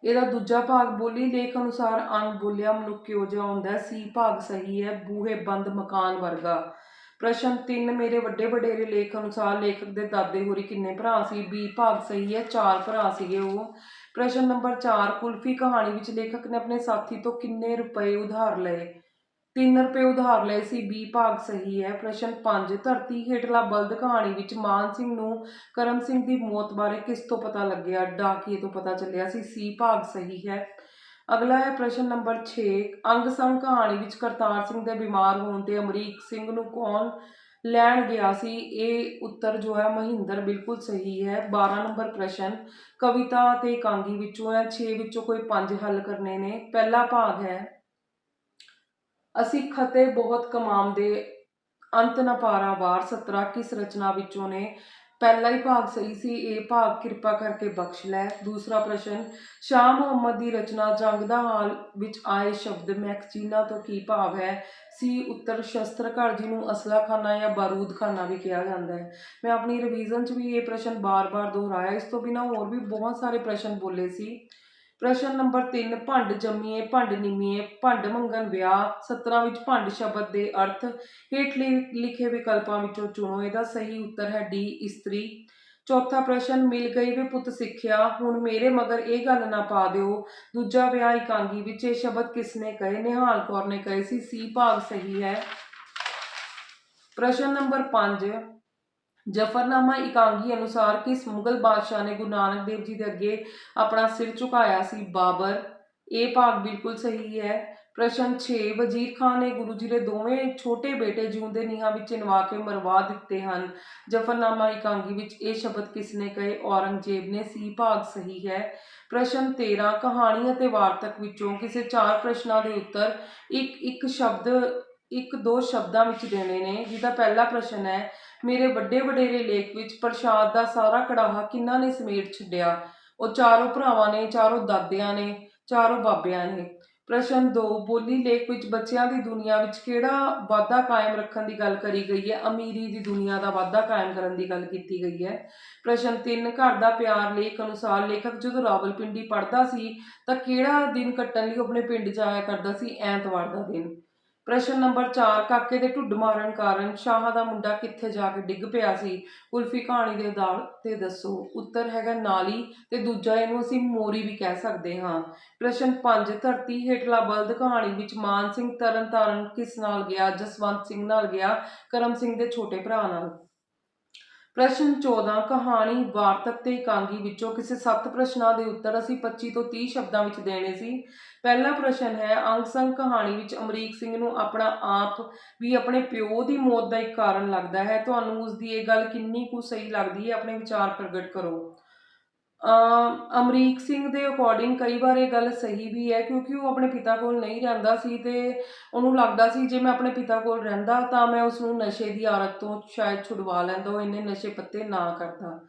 A: ਇਹਦਾ ਦੂਜਾ ਭਾਗ ਬੋਲੀ ਲੇਖ ਅਨੁਸਾਰ ਅੰਗ ਬੋਲਿਆ ਮਨੁੱਖ ਕਿਹੋ ਜਿਹਾ ਹੁੰਦਾ ਸੀ ਭਾਗ ਸਹੀ ਹੈ, ਬੂਹੇ ਬੰਦ ਮਕਾਨ ਵਰਗਾ। ਪ੍ਰਸ਼ਨ 3 ਮੇਰੇ ਵੱਡੇ ਵਡੇਰੇ ਲੇਖ ਅਨੁਸਾਰ ਲੇਖਕ ਦੇ ਦਾਦੇ ਹੋਰੀ ਕਿੰਨੇ ਭਰਾ ਸੀ? ਬੀ ਭਾਗ ਸਹੀ ਹੈ, ਚਾਰ ਭਰਾ ਸੀਗੇ ਉਹ। ਪ੍ਰਸ਼ਨ ਨੰਬਰ 4 ਕੁਲਫੀ ਕਹਾਣੀ ਵਿੱਚ ਲੇਖਕ ਨੇ ਆਪਣੇ ਸਾਥੀ ਤੋਂ ਕਿੰਨੇ ਰੁਪਏ ਉਧਾਰ ਲਏ? 3 ਰੁਪਏ ਉਧਾਰ ਲਏ ਸੀ, ਬੀ ਭਾਗ ਸਹੀ ਹੈ। ਪ੍ਰਸ਼ਨ 5 ਧਰਤੀ ਹੇਠਲਾ ਬਲਦ ਕਹਾਣੀ ਵਿੱਚ ਮਾਨ ਸਿੰਘ ਨੂੰ ਕਰਮ ਸਿੰਘ ਦੀ ਮੌਤ ਬਾਰੇ ਕਿਸ ਤੋਂ ਪਤਾ ਲੱਗਿਆ? ਡਾਕੀਏ ਤੋਂ ਪਤਾ ਚੱਲਿਆ ਸੀ? ਸੀ ਭਾਗ ਸਹੀ ਹੈ। ਅਗਲਾ ਹੈ ਪ੍ਰਸ਼ਨ ਨੰਬਰ 6 ਅੰਗ ਸੰਗ ਕਹਾਣੀ ਵਿੱਚ ਕਰਤਾਰ ਸਿੰਘ ਦੇ ਬਿਮਾਰ ਹੋਣ ਤੇ ਅਮਰੀਕ ਸਿੰਘ ਨੂੰ ਕੌਣ ਲੈਣ ਗਿਆ ਸੀ। ਇਹ ਉੱਤਰ ਜੋ ਹੈ ਮਹਿੰਦਰ ਬਿਲਕੁਲ ਸਹੀ ਹੈ। 12 ਨੰਬਰ ਪ੍ਰਸ਼ਨ, ਕਵਿਤਾ ਤੇ ਇਕਾਂਗੀ ਵਿੱਚੋਂ ਹੈ। 6 ਵਿੱਚੋਂ ਕੋਈ 5 ਹੱਲ ਕਰਨੇ ਨੇ। ਪਹਿਲਾ ਭਾਗ ਹੈ, ਅਸੀਂ ਖਤੇ ਬਹੁਤ ਕਮਾਮ ਦੇ ਅੰਤ ਨਾ ਪਾਰਾ ਵਾਰ 17 ਕਿਸ ਰਚਨਾ ਵਿੱਚੋਂ ਨੇ? ਪਹਿਲਾ ਹੀ ਭਾਗ ਸਹੀ ਸੀ, ਇਹ ਭਾਗ ਕਿਰਪਾ ਕਰਕੇ ਬਖਸ਼ ਲੈ। ਦੂਸਰਾ ਪ੍ਰਸ਼ਨ, ਸ਼ਾਹ ਮੁਹੰਮਦ ਦੀ ਰਚਨਾ ਜੰਗ ਦਾ ਹਾਲ ਵਿੱਚ ਆਏ ਸ਼ਬਦ ਮੈਕਚੀਨਾ ਤੋਂ ਕੀ ਭਾਵ ਹੈ? ਸੀ ਉੱਤਰ ਸ਼ਸਤਰ ਘਰ ਜਿਹਨੂੰ ਅਸਲਾਖਾਨਾ ਜਾਂ ਬਾਰੂਦਖਾਨਾ ਵੀ ਕਿਹਾ ਜਾਂਦਾ ਹੈ। ਮੈਂ ਆਪਣੀ ਰਿਵੀਜ਼ਨ 'ਚ ਵੀ ਇਹ ਪ੍ਰਸ਼ਨ ਬਾਰ-ਬਾਰ ਦੁਹਰਾਇਆ, ਇਸ ਤੋਂ ਬਿਨਾਂ ਹੋਰ ਵੀ ਬਹੁਤ ਸਾਰੇ ਪ੍ਰਸ਼ਨ ਬੋਲੇ ਸੀ। ਪ੍ਰਸ਼ਨ ਨੰਬਰ 3 ਭੰਡ ਜੰਮੀਏ, ਭੰਡ ਨਿਮੀਏ, ਭੰਡ ਮੰਗਣ ਵਿਆਹ 17 ਵਿੱਚ ਭੰਡ ਸ਼ਬਦ ਦੇ ਅਰਥ ਹੇਠਲੇ ਲਿਖੇ ਵਿਕਲਪਾਂ ਵਿੱਚੋਂ ਚੁਣੋ, ਇਹਦਾ ਸਹੀ ਉੱਤਰ ਹੈ ਡੀ, ਇਸਤਰੀ। ਚੌਥਾ ਪ੍ਰਸ਼ਨ, ਮਿਲ ਗਈ ਵੇ ਪੁੱਤ ਸਿੱਖਿਆ, ਹੁਣ ਮੇਰੇ ਮਗਰ ਇਹ ਗੱਲ ਨਾ ਪਾ ਦਿਓ। ਦੂਜਾ ਵਿਆਹ ਇਕਾਂਗੀ ਵਿੱਚ ਇਹ ਸ਼ਬਦ ਕਿਸਨੇ ਕਹੇ? ਨਿਹਾਲ ਕੌਰ ਨੇ ਕਹੇ ਸੀ ਸੀ ਭਾਗ ਸਹੀ ਹੈ। ਪ੍ਰਸ਼ਨ ਨੰਬਰ 5 ਜਫਰਨਾਮਾ ਇਕਾਂਗੀ ਅਨੁਸਾਰ ਕਿਸ ਮੁਗਲ ਬਾਦਸ਼ਾਹ ਨੇ ਗੁਰੂ ਨਾਨਕ ਦੇਵ ਜੀ ਦੇ ਅੱਗੇ ਆਪਣਾ ਸਿਰ ਝੁਕਾਇਆ ਸੀ। ਬਾਬਰ, ਇਹ ਭਾਗ ਬਿਲਕੁਲ ਸਹੀ ਹੈ। ਪ੍ਰਸ਼ਨ 6 ਵਜ਼ੀਰ ਖਾਨ ਨੇ ਗੁਰੂ ਜੀ ਦੇ ਦੋਵੇਂ ਛੋਟੇ ਬੇਟੇ ਜਿਉਂਦੇ ਨੀਹਾਂ ਵਿੱਚ ਚਿਣਵਾ ਕੇ ਮਰਵਾ ਦਿੱਤੇ ਹਨ। ਜਫਰਨਾਮਾ ਇਕਾਂਗੀ ਵਿੱਚ ਇਹ ਸ਼ਬਦ ਕਿਸਨੇ ਕਹੇ? ਔਰੰਗਜ਼ੇਬ ਨੇ ਸੀ, ਭਾਗ ਸਹੀ ਹੈ। ਪ੍ਰਸ਼ਨ 13 ਕਹਾਣੀ ਅਤੇ ਵਾਰਤਕ ਵਿੱਚੋਂ ਕਿਸੇ ਚਾਰ ਪ੍ਰਸ਼ਨਾਂ ਦੇ ਉੱਤਰ ਇੱਕ ਇੱਕ ਸ਼ਬਦ ਇੱਕ ਦੋ ਸ਼ਬਦਾਂ ਵਿੱਚ ਦੇਣੇ ਨੇ, ਜਿਹਦਾ ਪਹਿਲਾ ਪ੍ਰਸ਼ਨ ਹੈ, ਮੇਰੇ ਵੱਡੇ ਵਡੇਰੇ ਲੇਖ ਵਿੱਚ ਪ੍ਰਸ਼ਾਦ ਦਾ ਸਾਰਾ ਕੜਾਹਾ ਕਿੰਨਾ ਨੇ ਸਮੇਟ ਛੱਡਿਆ? ਉਹ ਚਾਰੋਂ ਭਰਾਵਾਂ ਨੇ, ਚਾਰੋਂ ਦਾਦਿਆਂ ਨੇ, ਚਾਰੋਂ ਬਾਬਿਆਂ ਨੇ। ਪ੍ਰਸ਼ਨ 2 ਬੋਲੀ ਲੇਖ ਵਿੱਚ ਬੱਚਿਆਂ ਦੀ ਦੁਨੀਆ ਵਿੱਚ ਕਿਹੜਾ ਵਾਧਾ ਕਾਇਮ ਰੱਖਣ ਦੀ ਗੱਲ ਕਰੀ ਗਈ ਹੈ? ਅਮੀਰੀ ਦੀ ਦੁਨੀਆ ਦਾ ਵਾਧਾ ਕਾਇਮ ਕਰਨ ਦੀ ਗੱਲ ਕੀਤੀ ਗਈ ਹੈ। ਪ੍ਰਸ਼ਨ 3 ਘਰ ਦਾ ਪਿਆਰ ਲੇਖ ਅਨੁਸਾਰ ਲੇਖਕ ਜਦੋਂ ਰਾਵਲਪਿੰਡੀ ਪੜ੍ਹਦਾ ਸੀ, ਤਾਂ ਕਿਹੜਾ ਦਿਨ ਕੱਟਣ ਲਈ ਉਹ ਆਪਣੇ ਪਿੰਡ ਜਾਇਆ ਕਰਦਾ ਸੀ? ਐਤਵਾਰ ਦਾ ਦਿਨ। ਪ੍ਰਸ਼ਨ ਨੰਬਰ 4 ਕਾਕੇ ਦੇ ਢੁੱਡ ਮਾਰਨ ਕਾਰਨ ਸ਼ਾਹ ਦਾ ਮੁੰਡਾ ਕਿੱਥੇ ਜਾ ਕੇ ਡਿੱਗ ਪਿਆ ਸੀ? ਕੁਲਫੀ ਕਹਾਣੀ ਦੇ ਆਧਾਰ ਤੇ ਦੱਸੋ। ਉੱਤਰ ਹੈਗਾ ਨਾਲੀ ਤੇ ਦੂਜਾ ਇਹਨੂੰ ਅਸੀਂ ਮੋਰੀ ਵੀ ਕਹਿ ਸਕਦੇ ਹਾਂ। ਪ੍ਰਸ਼ਨ 5 ਧਰਤੀ ਹੇਠਲਾ ਬਲਦ ਕਹਾਣੀ ਵਿੱਚ ਮਾਨ ਸਿੰਘ ਤਰਨਤਾਰਨ ਕਿਸ ਨਾਲ ਗਿਆ? ਜਸਵੰਤ ਸਿੰਘ ਨਾਲ ਗਿਆ? ਕਰਮ ਸਿੰਘ ਦੇ ਛੋਟੇ ਭਰਾ ਨਾਲ। ਪ੍ਰਸ਼ਨ 14 ਕਹਾਣੀ, ਵਾਰਤਕ ਤੇ ਇਕਾਂਗੀ ਵਿੱਚੋਂ ਕਿਸੇ ਸੱਤ ਪ੍ਰਸ਼ਨਾਂ ਦੇ ਉੱਤਰ ਅਸੀਂ 25 ਤੋਂ 30 ਸ਼ਬਦਾਂ ਵਿੱਚ ਦੇਣੇ ਸੀ। ਪਹਿਲਾ ਪ੍ਰਸ਼ਨ ਹੈ, ਅੰਗ ਸੰਗ ਕਹਾਣੀ ਵਿੱਚ ਅਮਰੀਕ ਸਿੰਘ ਨੂੰ ਆਪਣਾ ਆਪ ਵੀ ਆਪਣੇ ਪਿਓ ਦੀ ਮੌਤ ਦਾ ਇੱਕ ਕਾਰਨ ਲੱਗਦਾ ਹੈ। ਤੁਹਾਨੂੰ ਉਸ ਦੀ ਇਹ ਗੱਲ ਕਿੰਨੀ ਕੁ ਸਹੀ ਲੱਗਦੀ ਹੈ, ਆਪਣੇ ਵਿਚਾਰ ਪ੍ਰਗਟ ਕਰੋ। ਅਮਰੀਕ ਸਿੰਘ ਦੇ ਅਕੋਰਡਿੰਗ ਕਈ ਵਾਰ ਇਹ ਗੱਲ ਸਹੀ ਵੀ ਹੈ ਕਿਉਂਕਿ ਉਹ ਆਪਣੇ ਪਿਤਾ ਕੋਲ ਨਹੀਂ ਰਹਿੰਦਾ ਸੀ ਤੇ ਉਹਨੂੰ ਲੱਗਦਾ ਸੀ ਜੇ ਮੈਂ ਆਪਣੇ ਪਿਤਾ ਕੋਲ ਰਹਿੰਦਾ ਤਾਂ ਮੈਂ ਉਸ ਨੂੰ ਨਸ਼ੇ ਦੀ ਆਦਤ ਤੋਂ ਸ਼ਾਇਦ ਛੁਡਵਾ ਲੈਂਦਾ, ਉਹ ਇੰਨੇ ਨਸ਼ੇ ਪੱਤੇ ਨਾ ਕਰਦਾ।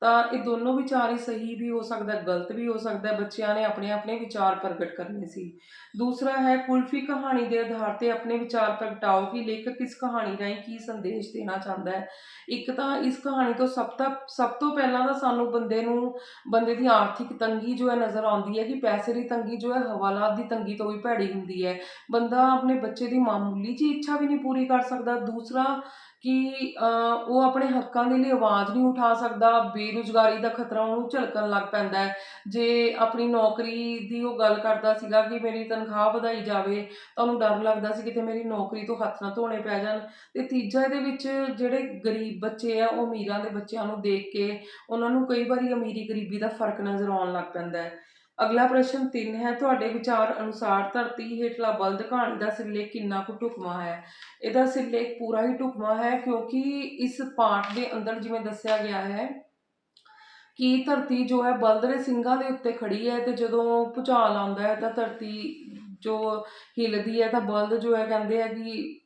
A: ਤਾਂ ਇਹ ਦੋਨੋਂ ਵਿਚਾਰ ਹੀ ਸਹੀ ਵੀ ਹੋ ਸਕਦਾ, ਗਲਤ ਵੀ ਹੋ ਸਕਦਾ, ਬੱਚਿਆਂ ਨੇ ਆਪਣੇ ਆਪਣੇ ਵਿਚਾਰ ਪ੍ਰਗਟ ਕਰਨੇ ਸੀ। ਦੂਸਰਾ ਹੈ, ਕੁਲਫੀ ਕਹਾਣੀ ਦੇ ਆਧਾਰ ਤੇ ਆਪਣੇ ਵਿਚਾਰ ਪ੍ਰਗਟਾਓ ਕਿ ਲੇਖਕ ਇਸ ਕਹਾਣੀ ਰਾਹੀਂ ਕੀ ਸੰਦੇਸ਼ ਦੇਣਾ ਚਾਹੁੰਦਾ ਹੈ। ਇੱਕ ਤਾਂ ਇਸ ਕਹਾਣੀ ਤੋਂ ਸਭ ਤੋਂ ਸਭ ਤੋਂ ਪਹਿਲਾਂ ਤਾਂ ਸਾਨੂੰ ਬੰਦੇ ਨੂੰ, ਬੰਦੇ ਦੀ ਆਰਥਿਕ ਤੰਗੀ ਜੋ ਹੈ ਨਜ਼ਰ ਆਉਂਦੀ ਹੈ ਕਿ ਪੈਸੇ ਦੀ ਤੰਗੀ ਜੋ ਹੈ ਹਵਾਲਾਤ ਦੀ ਤੰਗੀ ਤੋਂ ਵੀ ਭੈੜੀ ਹੁੰਦੀ ਹੈ। ਬੰਦਾ ਆਪਣੇ ਬੱਚੇ ਦੀ ਮਾਮੂਲੀ ਜੀ ਇੱਛਾ ਵੀ ਨਹੀਂ ਪੂਰੀ ਕਰ ਸਕਦਾ। ਦੂਸਰਾ ਕਿ ਉਹ ਆਪਣੇ ਹੱਕਾਂ ਦੇ ਲਈ ਆਵਾਜ਼ ਨਹੀਂ ਉਠਾ ਸਕਦਾ, ਬੇਰੁਜ਼ਗਾਰੀ ਦਾ ਖਤਰਾ ਉਹਨੂੰ ਝਲਕਣ ਲੱਗ ਪੈਂਦਾ ਹੈ। ਜੇ ਆਪਣੀ ਨੌਕਰੀ ਦੀ ਉਹ ਗੱਲ ਕਰਦਾ ਸੀਗਾ ਕਿ ਮੇਰੀ ਤਨਖਾਹ ਵਧਾਈ ਜਾਵੇ, ਤਾਂ ਉਹਨੂੰ ਡਰ ਲੱਗਦਾ ਸੀ ਕਿਤੇ ਮੇਰੀ ਨੌਕਰੀ ਤੋਂ ਹੱਥ ਨਾ ਧੋਣੇ ਪੈ ਜਾਣ। ਤੇ ਤੀਜਾ ਇਹਦੇ ਵਿੱਚ ਜਿਹੜੇ ਗਰੀਬ ਬੱਚੇ ਆ, ਉਹ ਅਮੀਰਾਂ ਦੇ ਬੱਚਿਆਂ ਨੂੰ ਦੇਖ ਕੇ ਉਹਨਾਂ ਨੂੰ ਕਈ ਵਾਰੀ ਅਮੀਰੀ ਗਰੀਬੀ ਦਾ ਫ਼ਰਕ ਨਜ਼ਰ ਆਉਣ ਲੱਗ ਪੈਂਦਾ ਹੈ। ਅਗਲਾ ਪ੍ਰਸ਼ਨ 3 ਹੈ, ਤੁਹਾਡੇ ਵਿਚਾਰ ਅਨੁਸਾਰ ਧਰਤੀ ਹੇਠਲਾ ਬਲਦ ਕਹਾਣੀ ਦਾ ਸਿਰਲੇਖ ਕਿੰਨਾ ਕੁ ਢੁਕਵਾਂ ਹੈ? ਇਹਦਾ ਸਿਰਲੇਖ ਪੂਰਾ ਹੀ ਢੁਕਵਾਂ ਹੈ ਕਿਉਂਕਿ ਇਸ ਪਾਠ ਦੇ ਅੰਦਰ ਜਿਵੇਂ ਦੱਸਿਆ ਗਿਆ ਹੈ ਕਿ ਧਰਤੀ ਜੋ ਹੈ ਬਲਦ ਦੇ ਸਿੰਘਾਂ ਦੇ ਉੱਤੇ ਖੜੀ ਹੈ ਤੇ ਜਦੋਂ ਭੁਚਾਲ ਆਉਂਦਾ ਹੈ ਤਾਂ ਧਰਤੀ ਜੋ ਹਿੱਲਦੀ ਹੈ ਤਾਂ ਬਲਦ ਜੋ ਹੈ ਕਹਿੰਦੇ ਆ ਕਿ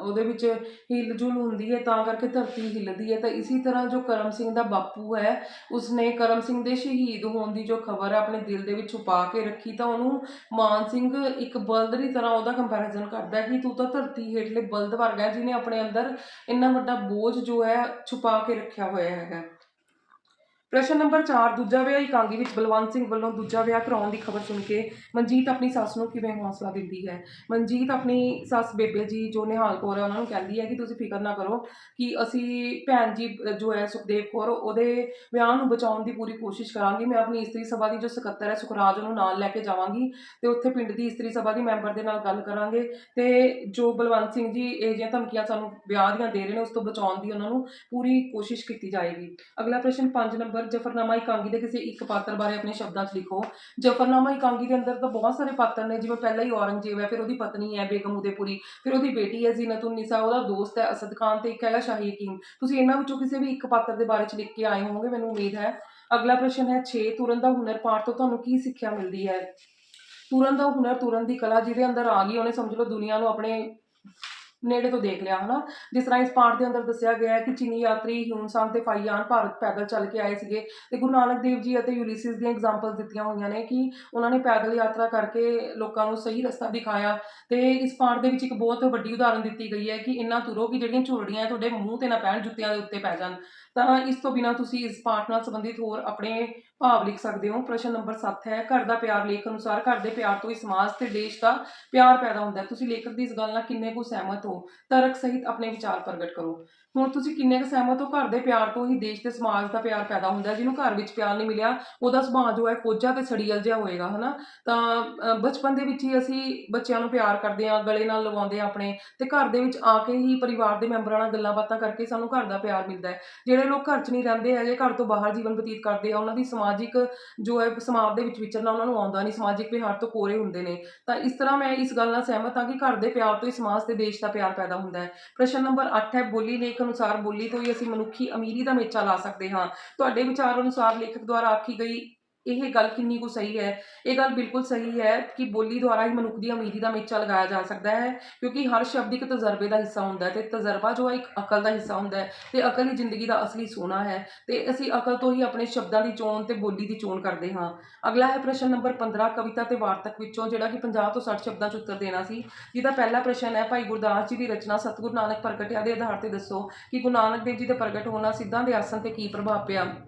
A: ਉਹਦੇ ਵਿੱਚ ਹਿਲਜੁਲ ਹੁੰਦੀ ਹੈ, ਤਾਂ ਕਰਕੇ ਧਰਤੀ ਹਿੱਲਦੀ ਹੈ। ਤਾਂ ਇਸੇ ਤਰ੍ਹਾਂ ਜੋ ਕਰਮ ਸਿੰਘ ਦਾ ਬਾਪੂ ਹੈ, ਉਸਨੇ ਕਰਮ ਸਿੰਘ ਦੇ ਸ਼ਹੀਦ ਹੋਣ ਦੀ ਜੋ ਖਬਰ ਹੈ, ਆਪਣੇ ਦਿਲ ਦੇ ਵਿੱਚ ਛੁਪਾ ਕੇ ਰੱਖੀ, ਤਾਂ ਉਹਨੂੰ ਮਾਨ ਸਿੰਘ ਇੱਕ ਬਲਦ ਦੀ ਤਰ੍ਹਾਂ ਉਹਦਾ ਕੰਪੈਰੀਜ਼ਨ ਕਰਦਾ ਕਿ ਤੂੰ ਤਾਂ ਧਰਤੀ ਹੇਠਲੇ ਬਲਦ ਵਰਗਾ ਜਿਹਨੇ ਆਪਣੇ ਅੰਦਰ ਇੰਨਾ ਵੱਡਾ ਬੋਝ ਜੋ ਹੈ, ਛੁਪਾ ਕੇ ਰੱਖਿਆ ਹੋਇਆ ਹੈਗਾ। ਪ੍ਰਸ਼ਨ ਨੰਬਰ 4 ਦੂਜਾ ਵਿਆਹ ਇਕਾਂਗੀ ਵਿੱਚ ਬਲਵੰਤ ਸਿੰਘ ਵੱਲੋਂ ਦੂਜਾ ਵਿਆਹ ਕਰਾਉਣ ਦੀ ਖਬਰ ਸੁਣ ਕੇ ਮਨਜੀਤ ਆਪਣੀ ਸੱਸ ਨੂੰ ਕਿਵੇਂ ਹੌਸਲਾ ਦਿੰਦੀ ਹੈ? ਮਨਜੀਤ ਆਪਣੀ ਸੱਸ ਬੇਬੇ ਜੀ, ਜੋ ਨਿਹਾਲ ਕੌਰ ਹੈ, ਉਹਨਾਂ ਨੂੰ ਕਹਿੰਦੀ ਹੈ ਕਿ ਤੁਸੀਂ ਫਿਕਰ ਨਾ ਕਰੋ ਕਿ ਅਸੀਂ ਭੈਣ ਜੀ, ਜੋ ਹੈ, ਸੁਖਦੇਵ ਕੌਰ, ਉਹਦੇ ਵਿਆਹ ਨੂੰ ਬਚਾਉਣ ਦੀ ਪੂਰੀ ਕੋਸ਼ਿਸ਼ ਕਰਾਂਗੀ। ਮੈਂ ਆਪਣੀ ਇਸਤਰੀ ਸਭਾ ਦੀ ਜੋ ਸਕੱਤਰ ਹੈ, ਸੁਖਰਾਜ, ਉਹਨੂੰ ਨਾਲ ਲੈ ਕੇ ਜਾਵਾਂਗੀ ਤੇ ਉੱਥੇ ਪਿੰਡ ਦੀ ਇਸਤਰੀ ਸਭਾ ਦੀ ਮੈਂਬਰ ਦੇ ਨਾਲ ਗੱਲ ਕਰਾਂਗੇ ਤੇ ਜੋ ਬਲਵੰਤ ਸਿੰਘ ਜੀ, ਇਹ ਜਿਹੀਆਂ ਧਮਕੀਆਂ ਸਾਨੂੰ ਵਿਆਹ ਦੀਆਂ ਦੇ ਰਹੇ ਨੇ, ਉਸ ਤੋਂ ਬਚਾਉਣ ਦੀ ਉਹਨਾਂ ਨੂੰ ਪੂਰੀ ਕੋਸ਼ਿਸ਼ ਕੀਤੀ ਜਾਏਗੀ। ਅਗਲਾ ਪ੍ਰਸ਼ਨ 5 ਨੰਬਰ ਜਫਰਨਾਮਾ ਇਕਾਂਗੀ ਦੇ ਕਿਸੇ ਇੱਕ ਪਾਤਰ ਬਾਰੇ ਆਪਣੇ ਸ਼ਬਦਾਂ 'ਚ ਲਿਖੋ। ਜਫਰਨਾਮਾ ਇਕਾਂਗੀ ਦੇ ਅੰਦਰ ਤਾਂ ਬਹੁਤ ਸਾਰੇ ਪਾਤਰ ਨੇ, ਜਿਵੇਂ ਪਹਿਲਾਂ ਹੀ ਔਰੰਗਜ਼ੇਬ ਹੈ, ਫਿਰ ਉਹਦੀ ਪਤਨੀ ਹੈ ਬੇਗਮ ਉਦੇਪੁਰੀ ਫਿਰ ਉਹਦੀ ਬੇਟੀ ਹੈ ਜ਼ੀਨਤੁਨ ਨਿਸਾ ਉਹਦਾ ਦੋਸਤ ਹੈ ਅਸਦ ਖਾਨ ਤੇ ਇੱਕ ਹੈਗਾ ਸ਼ਾਹੀ ਹਕੀਮ। ਤੁਸੀਂ ਇਹਨਾਂ ਵਿੱਚੋਂ ਕਿਸੇ ਵੀ ਇੱਕ ਪਾਤਰ ਦੇ ਬਾਰੇ 'ਚ ਲਿਖ ਕੇ ਆਏ ਹੋਵੋਗੇ, ਮੈਨੂੰ ਉਮੀਦ ਹੈ। ਅਗਲਾ ਪ੍ਰਸ਼ਨ ਹੈ 6 ਤੁਰਨ ਦਾ ਹੁਨਰ ਪਾਠ ਤੋਂ ਤੁਹਾਨੂੰ ਕੀ ਸਿੱਖਿਆ ਮਿਲਦੀ ਹੈ? ਤੁਰਨ ਦਾ ਹੁਨਰ ਤੁਰਨ ਦੀ ਕਲਾ ਜਿਹਦੇ ਅੰਦਰ ਆ ਗਈ, ਉਹਨੇ ਸਮਝ ਲਓ ਦੁਨੀਆ ਨੂੰ ਆਪਣੇ ਨੇੜੇ ਤੋਂ ਦੇਖ ਲਿਆ, ਹਨਾ? ਜਿਸ ਤਰ੍ਹਾਂ ਇਸ ਪਾਠ ਦੇ ਅੰਦਰ ਦੱਸਿਆ ਗਿਆ ਹੈ ਕਿ ਚੀਨੀ ਯਾਤਰੀ ਹਿਊਨਸਾਨ ਤੇ ਫਾਈਆਨ ਭਾਰਤ ਪੈਦਲ ਚੱਲ ਕੇ ਆਏ ਸੀਗੇ ਤੇ ਗੁਰੂ ਨਾਨਕ ਦੇਵ ਜੀ ਅਤੇ ਯੂਲੀਸਿਸ ਦੀਆਂ ਐਗਜ਼ਾਮਪਲਸ ਦਿੱਤੀਆਂ ਹੋਈਆਂ ਨੇ ਕਿ ਉਹਨਾਂ ਨੇ ਪੈਦਲ ਯਾਤਰਾ ਕਰਕੇ ਲੋਕਾਂ ਨੂੰ ਸਹੀ ਰਸਤਾ ਦਿਖਾਇਆ ਤੇ ਇਸ ਪਾਠ ਦੇ ਵਿੱਚ ਇੱਕ ਬਹੁਤ ਵੱਡੀ ਉਦਾਹਰਨ ਦਿੱਤੀ ਗਈ ਹੈ ਕਿ ਇੰਨਾ ਤੁਰੋ ਕਿ ਜਿਹੜੀਆਂ ਝੁਰੜੀਆਂ ਤੁਹਾਡੇ ਮੂੰਹ ਤੇ ਨਾ ਪੈਣ, ਜੁੱਤਿਆਂ ਦੇ ਉੱਤੇ ਪੈ ਜਾਣ। ਤਾਂ ਇਸ ਤੋਂ ਬਿਨਾ ਤੁਸੀਂ ਇਸ ਪਾਠ ਨਾਲ ਸੰਬੰਧਿਤ ਹੋਰ ਆਪਣੇ ਭਾਵ ਲਿਖ ਸਕਦੇ ਹੋ, ਪ੍ਰਸ਼ਨ ਨੰਬਰ 7 ਹੈ, ਘਰ ਦਾ ਪਿਆਰ ਲੇਖ ਅਨੁਸਾਰ ਘਰ ਦੇ ਪਿਆਰ ਤੋਂ ਹੀ ਸਮਾਜ ਤੇ ਦੇਸ਼ ਦਾ ਪਿਆਰ ਪੈਦਾ ਹੁੰਦਾ ਹੈ। ਤੁਸੀਂ ਲੇਖਕ ਦੀ ਇਸ ਗੱਲ ਨਾਲ ਕਿੰਨੇ ਕੁ ਸਹਿਮਤ ਹੋ? ਤਰਕ ਸਹਿਤ ਆਪਣੇ ਵਿਚਾਰ ਪ੍ਰਗਟ ਕਰੋ। ਹੁਣ ਤੁਸੀਂ ਕਿੰਨੇ ਕੁ ਸਹਿਮਤ ਹੋ? ਘਰ ਦੇ ਪਿਆਰ ਤੋਂ ਹੀ ਦੇਸ਼ ਤੇ ਸਮਾਜ ਦਾ ਪਿਆਰ ਪੈਦਾ ਹੁੰਦਾ ਜਿਹਨੂੰ ਘਰ ਵਿੱਚ ਪਿਆਰ ਨਹੀਂ ਮਿਲਿਆ, ਉਹਦਾ ਸੁਭਾਅ ਜੋ ਹੈ ਕੋਝਾ ਤੇ ਸੜੀਅਲ ਜਿਹਾ ਹੋਏਗਾ, ਹਨਾ? ਤਾਂ ਬਚਪਨ ਦੇ ਵਿੱਚ ਹੀ ਅਸੀਂ ਬੱਚਿਆਂ ਨੂੰ ਪਿਆਰ ਕਰਦੇ ਆ ਗਲੇ ਨਾਲ ਲਵਾਉਂਦੇ ਆ ਆਪਣੇ ਤੇ ਘਰ ਦੇ ਵਿੱਚ ਆ ਕੇ ਹੀ ਪਰਿਵਾਰ ਦੇ ਮੈਂਬਰਾਂ ਨਾਲ ਗੱਲਾਂ ਬਾਤਾਂ ਕਰਕੇ ਸਾਨੂੰ ਘਰ ਦਾ ਪਿਆਰ ਮਿਲਦਾ ਹੈ। ਜਿਹੜੇ ਲੋਕ ਘਰ 'ਚ ਨਹੀਂ ਰਹਿੰਦੇ ਹੈਗੇ, ਘਰ ਤੋਂ ਬਾਹਰ ਜੀਵਨ ਬਤੀਤ ਕਰਦੇ ਆ, ਉਹਨਾਂ ਦੀ ਸਮਾਜਿਕ ਜੋ ਹੈ ਸਮਾਜ ਦੇ ਵਿੱਚ ਵਿਚਰਨਾ ਉਹਨਾਂ ਨੂੰ ਆਉਂਦਾ ਨਹੀਂ, ਸਮਾਜਿਕ ਵਿਹਾਰ ਤੋਂ ਕੋਰੇ ਹੁੰਦੇ ਨੇ। ਤਾਂ ਇਸ ਤਰ੍ਹਾਂ ਮੈਂ ਇਸ ਗੱਲ ਨਾਲ ਸਹਿਮਤ ਹਾਂ ਕਿ ਘਰ ਦੇ ਪਿਆਰ ਤੋਂ ਹੀ ਸਮਾਜ ਤੇ ਦੇਸ਼ ਦਾ ਪਿਆਰ ਪੈਦਾ ਹੁੰਦਾ ਹੈ। ਪ੍ਰਸ਼ਨ ਨੰਬਰ 8 ਹੈ, ਬੋਲੀ ਲੇਖ ਅਨੁਸਾਰ ਬੋਲੀ ਤੋਂ ਹੀ ਅਸੀਂ ਮਨੁੱਖੀ ਅਮੀਰੀ ਦਾ ਮੇਚਾ ਲਾ ਸਕਦੇ ਹਾਂ। ਤੁਹਾਡੇ ਵਿਚਾਰ ਅਨੁਸਾਰ ਲੇਖਕ ਦੁਆਰਾ ਆਖੀ ਗਈ ਇਹ ਗੱਲ ਕਿੰਨੀ ਕੁ ਸਹੀ ਹੈ? ਇਹ ਗੱਲ ਬਿਲਕੁਲ ਸਹੀ ਹੈ ਕਿ ਬੋਲੀ ਦੁਆਰਾ ਹੀ ਮਨੁੱਖ ਦੀ ਅਮੀਰੀ ਦਾ ਮੇਚਾ ਲਗਾਇਆ ਜਾ ਸਕਦਾ ਹੈ, ਕਿਉਂਕਿ ਹਰ ਸ਼ਬਦ ਇੱਕ ਤਜਰਬੇ ਦਾ ਹਿੱਸਾ ਹੁੰਦਾ ਹੈ ਤੇ ਤਜਰਬਾ ਜੋ ਹੈ ਇੱਕ ਅਕਲ ਦਾ ਹਿੱਸਾ ਹੁੰਦਾ ਹੈ ਤੇ ਅਕਲ ਹੀ ਜ਼ਿੰਦਗੀ ਦਾ ਅਸਲੀ ਸੋਨਾ ਹੈ ਤੇ ਅਸੀਂ ਅਕਲ ਤੋਂ ਹੀ ਆਪਣੇ ਸ਼ਬਦਾਂ ਦੀ ਚੋਣ ਤੇ ਬੋਲੀ ਦੀ ਚੋਣ ਕਰਦੇ ਹਾਂ। ਅਗਲਾ ਹੈ ਪ੍ਰਸ਼ਨ ਨੰਬਰ 15 ਕਵਿਤਾ ਤੇ ਵਾਰਤਕ ਵਿੱਚੋਂ ਜਿਹੜਾ ਕਿ 50 ਤੋਂ 60 ਸ਼ਬਦਾਂ 'ਚ ਉੱਤਰ ਦੇਣਾ ਸੀ, ਜਿਹਦਾ ਪਹਿਲਾ ਪ੍ਰਸ਼ਨ ਹੈ, ਭਾਈ ਗੁਰਦਾਸ ਜੀ ਦੀ ਰਚਨਾ ਸਤਿਗੁਰੂ ਨਾਨਕ ਪ੍ਰਗਟਿਆ ਦੇ ਆਧਾਰ ਤੇ ਦੱਸੋ ਕਿ ਗੁਰੂ ਨਾਨਕ ਦੇਵ ਜੀ ਦੇ ਪ੍ਰਗਟ ਹੋਣਾ ਸਿੱਧਾਂ ਦੇ ਆਸਣ ਤੇ ਕੀ ਪ੍ਰਭਾਵ ਪਿਆ?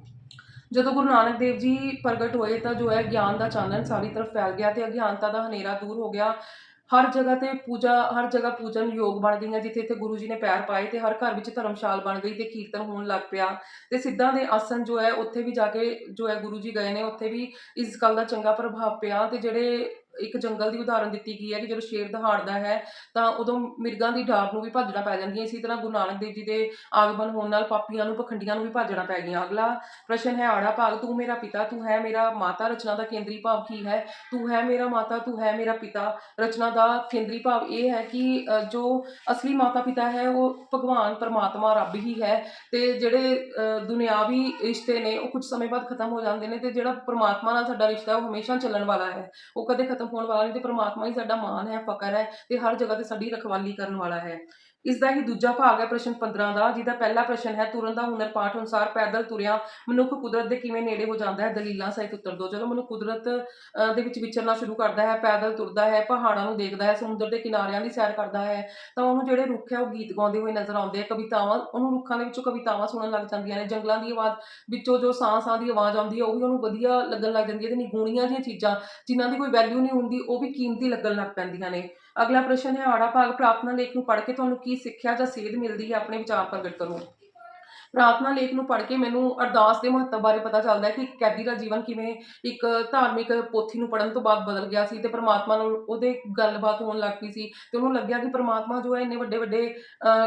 A: ਜਦੋਂ ਗੁਰੂ ਨਾਨਕ ਦੇਵ ਜੀ ਪ੍ਰਗਟ ਹੋਏ ਤਾਂ ਜੋ ਹੈ ਗਿਆਨ ਦਾ ਚਾਨਣ ਸਾਰੀ ਤਰਫ ਫੈਲ ਗਿਆ ਤੇ ਅਗਿਆਨਤਾ ਦਾ ਹਨੇਰਾ ਦੂਰ ਹੋ ਗਿਆ। ਹਰ ਜਗ੍ਹਾ ਤੇ ਪੂਜਾ, ਹਰ ਜਗ੍ਹਾ ਪੂਜਨ ਯੋਗ ਬਣ ਗਈਆਂ, ਜਿੱਥੇ ਇੱਥੇ ਗੁਰੂ ਜੀ ਨੇ ਪੈਰ ਪਾਏ ਤੇ ਹਰ ਘਰ ਵਿੱਚ ਧਰਮਸ਼ਾਲ ਬਣ ਗਈ ਤੇ ਕੀਰਤਨ ਹੋਣ ਲੱਗ ਪਿਆ। ਤੇ ਸਿੱਧਾਂ ਦੇ ਆਸਣ ਜੋ ਹੈ, ਉੱਥੇ ਵੀ ਜਾ ਕੇ ਜੋ ਹੈ ਗੁਰੂ ਜੀ ਗਏ ਨੇ, ਉੱਥੇ ਵੀ ਇਸ ਗੱਲ ਦਾ ਚੰਗਾ ਪ੍ਰਭਾਵ ਪਿਆ ਤੇ ਜਿਹੜੇ ਇੱਕ ਜੰਗਲ ਦੀ ਉਦਾਹਰਨ ਦਿੱਤੀ ਗਈ ਹੈ ਕਿ ਜਦੋਂ ਸ਼ੇਰ ਦਹਾੜਦਾ ਹੈ ਤਾਂ ਉਦੋਂ ਮਿਰਗਾਂ ਦੀ ਡਾਰ ਨੂੰ ਵੀ ਭੱਜਣਾ ਪੈ ਜਾਂਦੀਆਂ। ਇਸੇ ਤਰ੍ਹਾਂ ਗੁਰੂ ਨਾਨਕ ਦੇਵ ਜੀ ਦੇ ਆਗਮਨ ਹੋਣ ਨਾਲ ਪਾਪੀਆਂ ਨੂੰ, ਪਖੰਡੀਆਂ ਨੂੰ ਵੀ ਭੱਜਣਾ ਪੈ ਗਿਆ ਅਗਲਾ ਪ੍ਰਸ਼ਨ ਹੈ, ਆੜਾ ਭਾਗ, ਤੂੰ ਮੇਰਾ ਪਿਤਾ, ਤੂੰ ਹੈ ਮੇਰਾ ਮਾਤਾ, ਰਚਨਾ ਦਾ ਕੇਂਦਰੀ ਭਾਵ ਕੀ ਹੈ? ਤੂੰ ਹੈ ਮੇਰਾ ਮਾਤਾ, ਤੂੰ ਹੈ ਮੇਰਾ ਪਿਤਾ। ਰਚਨਾ ਦਾ ਕੇਂਦਰੀ ਭਾਵ ਇਹ ਹੈ ਕਿ ਜੋ ਅਸਲੀ ਮਾਤਾ ਪਿਤਾ ਹੈ, ਉਹ ਭਗਵਾਨ, ਪਰਮਾਤਮਾ, ਰੱਬ ਹੀ ਹੈ ਤੇ ਜਿਹੜੇ ਦੁਨਿਆਵੀ ਰਿਸ਼ਤੇ ਨੇ, ਉਹ ਕੁਝ ਸਮੇਂ ਬਾਅਦ ਖਤਮ ਹੋ ਜਾਂਦੇ ਨੇ ਤੇ ਜਿਹੜਾ ਪਰਮਾਤਮਾ ਨਾਲ ਸਾਡਾ ਰਿਸ਼ਤਾ ਉਹ ਹਮੇਸ਼ਾ ਚੱਲਣ ਵਾਲਾ ਹੈ। ਉਹ ਕਦੇ ਖਤਮ ਹੋਣ ਵਾਲਾ ਨਹੀਂ ਤੇ ਪ੍ਰਮਾਤਮਾ ਹੀ ਸਾਡਾ ਮਾਣ ਹੈ ਫਕਰ ਹੈ ਤੇ ਹਰ ਜਗ੍ਹਾ ਤੇ ਸਾਡੀ ਰਖਵਾਲੀ ਕਰਨ ਵਾਲਾ ਹੈ। ਇਸ ਦਾ ਹੀ ਦੂਜਾ ਭਾਗ ਹੈ ਪ੍ਰਸ਼ਨ 15 ਦਾ ਜਿਹਦਾ ਪਹਿਲਾ ਪ੍ਰਸ਼ਨ ਹੈ ਤੁਰਨ ਦਾ ਹੁਨਰ ਪਾਠ ਅਨੁਸਾਰ ਪੈਦਲ ਤੁਰਿਆ ਮਨੁੱਖ ਕੁਦਰਤ ਦੇ ਕਿਵੇਂ ਨੇੜੇ ਹੋ ਜਾਂਦਾ ਹੈ ਦਲੀਲਾਂ ਸਹਿਤ ਉੱਤਰ ਦੋ ਜਦੋਂ ਮਨੁੱਖ ਕੁਦਰਤ ਅ, ਦੇ ਵਿੱਚ ਵਿਚਰਨਾ ਸ਼ੁਰੂ ਕਰਦਾ ਹੈ ਪੈਦਲ ਤੁਰਦਾ ਹੈ ਪਹਾੜਾਂ ਨੂੰ ਦੇਖਦਾ ਹੈ ਸਮੁੰਦਰ ਦੇ ਕਿਨਾਰਿਆਂ ਦੀ ਸੈਰ ਕਰਦਾ ਹੈ ਤਾਂ ਉਹਨੂੰ ਜਿਹੜੇ ਰੁੱਖ ਹੈ ਉਹ ਗੀਤ ਗਾਉਂਦੇ ਹੋਏ ਨਜ਼ਰ ਆਉਂਦੇ ਆ ਕਵਿਤਾਵਾਂ ਉਹਨੂੰ ਰੁੱਖਾਂ ਦੇ ਵਿੱਚੋਂ ਕਵਿਤਾਵਾਂ ਸੁਣਨ ਲੱਗ ਜਾਂਦੀਆਂ ਨੇ ਜੰਗਲਾਂ ਦੀ ਆਵਾਜ਼ ਵਿੱਚੋਂ ਜੋ ਸਾਹ ਸਾਹ ਦੀ ਆਵਾਜ਼ ਆਉਂਦੀ ਹੈ ਉਹ ਵੀ ਉਹਨੂੰ ਵਧੀਆ ਲੱਗਣ ਲੱਗ ਜਾਂਦੀ ਹੈ ਤੇ ਨਿਗੂਣੀਆਂ ਜਿਹੀਆਂ ਚੀਜ਼ਾਂ ਜਿਨ੍ਹਾਂ ਦੀ ਕੋਈ ਵੈਲਿਊ ਨਹੀਂ ਹੁੰਦੀ, ਉਹ ਵੀ ਕੀਮਤੀ ਲੱਗਣ ਲੱਗ ਪੈਂਦੀਆਂ ਨੇ। ਅਗਲਾ ਪ੍ਰਸ਼ਨ ਹੈ, ਆੜਾ ਭਾਗ ਪ੍ਰਾਰਥਨਾ ਲੇਖ ਨੂੰ ਪੜ੍ਹ ਕੇ ਤੁਹਾਨੂੰ ਕੀ ਸਿੱਖਿਆ ਜਾਂ ਸੇਧ ਮਿਲਦੀ ਹੈ ਆਪਣੇ ਵਿਚਾਰ ਪ੍ਰਗਟ ਕਰੋ। ਪ੍ਰਾਰਥਨਾ ਲੇਖ ਨੂੰ ਪੜ੍ਹ ਕੇ ਮੈਨੂੰ ਅਰਦਾਸ ਦੇ ਮਹੱਤਵ ਬਾਰੇ ਪਤਾ ਚੱਲਦਾ ਹੈ ਕਿ ਕੈਦੀ ਦਾ ਜੀਵਨ ਕਿਵੇਂ ਇੱਕ ਧਾਰਮਿਕ ਪੋਥੀ ਨੂੰ ਪੜ੍ਹਨ ਤੋਂ ਬਾਅਦ ਬਦਲ ਗਿਆ ਸੀ ਤੇ ਪ੍ਰਮਾਤਮਾ ਨਾਲ ਉਹਦੇ ਗੱਲਬਾਤ ਹੋਣ ਲੱਗ ਪਈ ਸੀ ਤੇ ਉਹਨੂੰ ਲੱਗਿਆ ਕਿ ਪ੍ਰਮਾਤਮਾ ਜੋ ਹੈ ਇੰਨੇ ਵੱਡੇ ਵੱਡੇ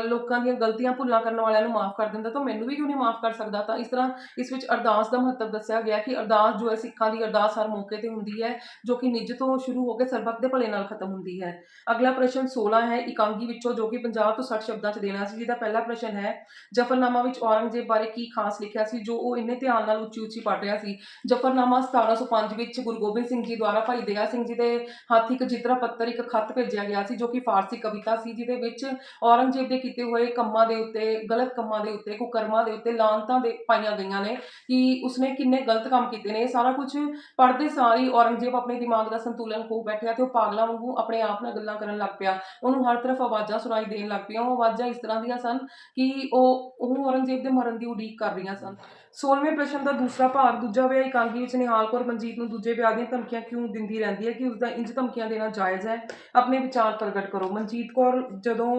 A: ਲੋਕਾਂ ਦੀਆਂ ਗਲਤੀਆਂ ਭੁੱਲਾਂ ਕਰਨ ਵਾਲਿਆਂ ਨੂੰ ਮਾਫ ਕਰ ਦਿੰਦਾ ਤਾਂ ਮੈਨੂੰ ਵੀ ਕਿਉਂ ਨਹੀਂ ਮਾਫ ਕਰ ਸਕਦਾ? ਤਾਂ ਇਸ ਤਰ੍ਹਾਂ ਇਸ ਵਿੱਚ ਅਰਦਾਸ ਦਾ ਮਹੱਤਵ ਦੱਸਿਆ ਗਿਆ ਕਿ ਅਰਦਾਸ ਜੋ ਹੈ ਸਿੱਖਾਂ ਦੀ ਅਰਦਾਸ ਹਰ ਮੌਕੇ ਤੇ ਹੁੰਦੀ ਹੈ, ਜੋ ਕਿ ਨਿੱਜ ਤੋਂ ਸ਼ੁਰੂ ਹੋ ਕੇ ਸਰਬੱਤ ਦੇ ਭਲੇ ਨਾਲ ਖਤਮ ਹੁੰਦੀ ਹੈ। ਅਗਲਾ ਪ੍ਰਸ਼ਨ 16 ਹੈ, ਇਕਾਂਗੀ ਵਿੱਚੋਂ ਜੋ ਕਿ 50 ਤੋਂ 60 ਸ਼ਬਦਾਂ 'ਚ ਦੇਣਾ ਸੀ, ਜਿਹਦਾ ਪਹਿਲਾ ਪ੍ਰਸ਼ਨ ਹੈ, ਜਫਰਨਾਮਾ ਵਿੱਚ ਔਰੰਗਜ਼ੇਬ ਬਾਰੇ ਕੀ ਖਾਸ ਲਿਖਿਆ ਸੀ, ਜੋ ਉਹ ਇੰਨੇ ਧਿਆਨ ਨਾਲ ਉੱਚੀ ਉੱਚੀ ਪੜ੍ਹ ਰਿਹਾ ਸੀ। ਜਫਰਨਾਮਾ 1705 ਵਿੱਚ ਗੁਰੂ ਗੋਬਿੰਦ ਸਿੰਘ ਜੀ ਦੁਆਰਾ ਭਾਈ ਦਇਆ ਸਿੰਘ ਜੀ ਦੇ ਹੱਥ ਇੱਕ ਚਿੱਤਰਾ ਪੱਤਰ, ਇੱਕ ਖੱਤ ਭੇਜਿਆ ਗਿਆ ਸੀ, ਜੋ ਕਿ ਫਾਰਸੀ ਕਵਿਤਾ ਸੀ, ਜਿਹਦੇ ਵਿੱਚ ਔਰੰਗਜ਼ੇਬ ਦੇ ਕੀਤੇ ਹੋਏ ਕੰਮਾਂ ਦੇ ਉੱਤੇ, ਗਲਤ ਕੰਮਾਂ ਦੇ ਉੱਤੇ, ਕੁਕਰਮਾਂ ਦੇ ਉੱਤੇ ਲਾਂਤਾਂ ਦੇ ਪਾਈਆਂ ਗਈਆਂ ਨੇ ਕਿ ਉਸਨੇ ਕਿੰਨੇ ਗਲਤ ਕੰਮ ਕੀਤੇ ਨੇ। ਇਹ ਸਾਰਾ ਕੁਝ ਪੜ੍ਹਦੇ ਸਾਰ ਹੀ ਔਰੰਗਜ਼ੇਬ ਆਪਣੇ ਦਿਮਾਗ ਦਾ ਸੰਤੁਲਨ ਖੋ ਬੈਠਿਆ ਤੇ ਉਹ ਪਾਗਲਾਂ ਵਾਂਗੂ ਆਪਣੇ ਆਪ ਨਾਲ ਗੱਲਾਂ ਕਰਨ ਲੱਗ ਪਿਆ। ਉਹਨੂੰ ਹਰ ਤਰਫ ਆਵਾਜ਼ਾਂ ਸੁਣਾਈ ਦੇਣ ਲੱਗ ਪਈਆਂ। ਉਹ ਆਵਾਜ਼ਾਂ ਇਸ ਤਰ੍ਹਾਂ ਦੀਆਂ ਸਨ ਕਿ ਉਹ ਉਹ ਔਰੰਗਜ਼ੇਬ ਦੇ ਮਰਨ ਦੀ ਉਡੀਕ ਕਰ ਰਹੀਆਂ ਸਨ। 16ਵੇਂ ਪ੍ਰਸ਼ਨ ਦਾ ਦੂਸਰਾ ਭਾਗ, ਦੂਜਾ ਵਿਆਹ ਇਕਾਂਗੀ ਵਿੱਚ ਨਿਹਾਲ ਕੌਰ ਮਨਜੀਤ ਨੂੰ ਦੂਜੇ ਵਿਆਹ ਦੀਆਂ ਧਮਕੀਆਂ ਕਿਉਂ ਦਿੰਦੀ ਰਹਿੰਦੀ ਹੈ ਕਿ ਉਸਦਾ ਇੰਜ ਧਮਕੀਆਂ ਦੇਣਾ ਜਾਇਜ਼ ਹੈ? ਆਪਣੇ ਵਿਚਾਰ ਪ੍ਰਗਟ ਕਰੋ। ਮਨਜੀਤ ਕੌਰ ਜਦੋਂ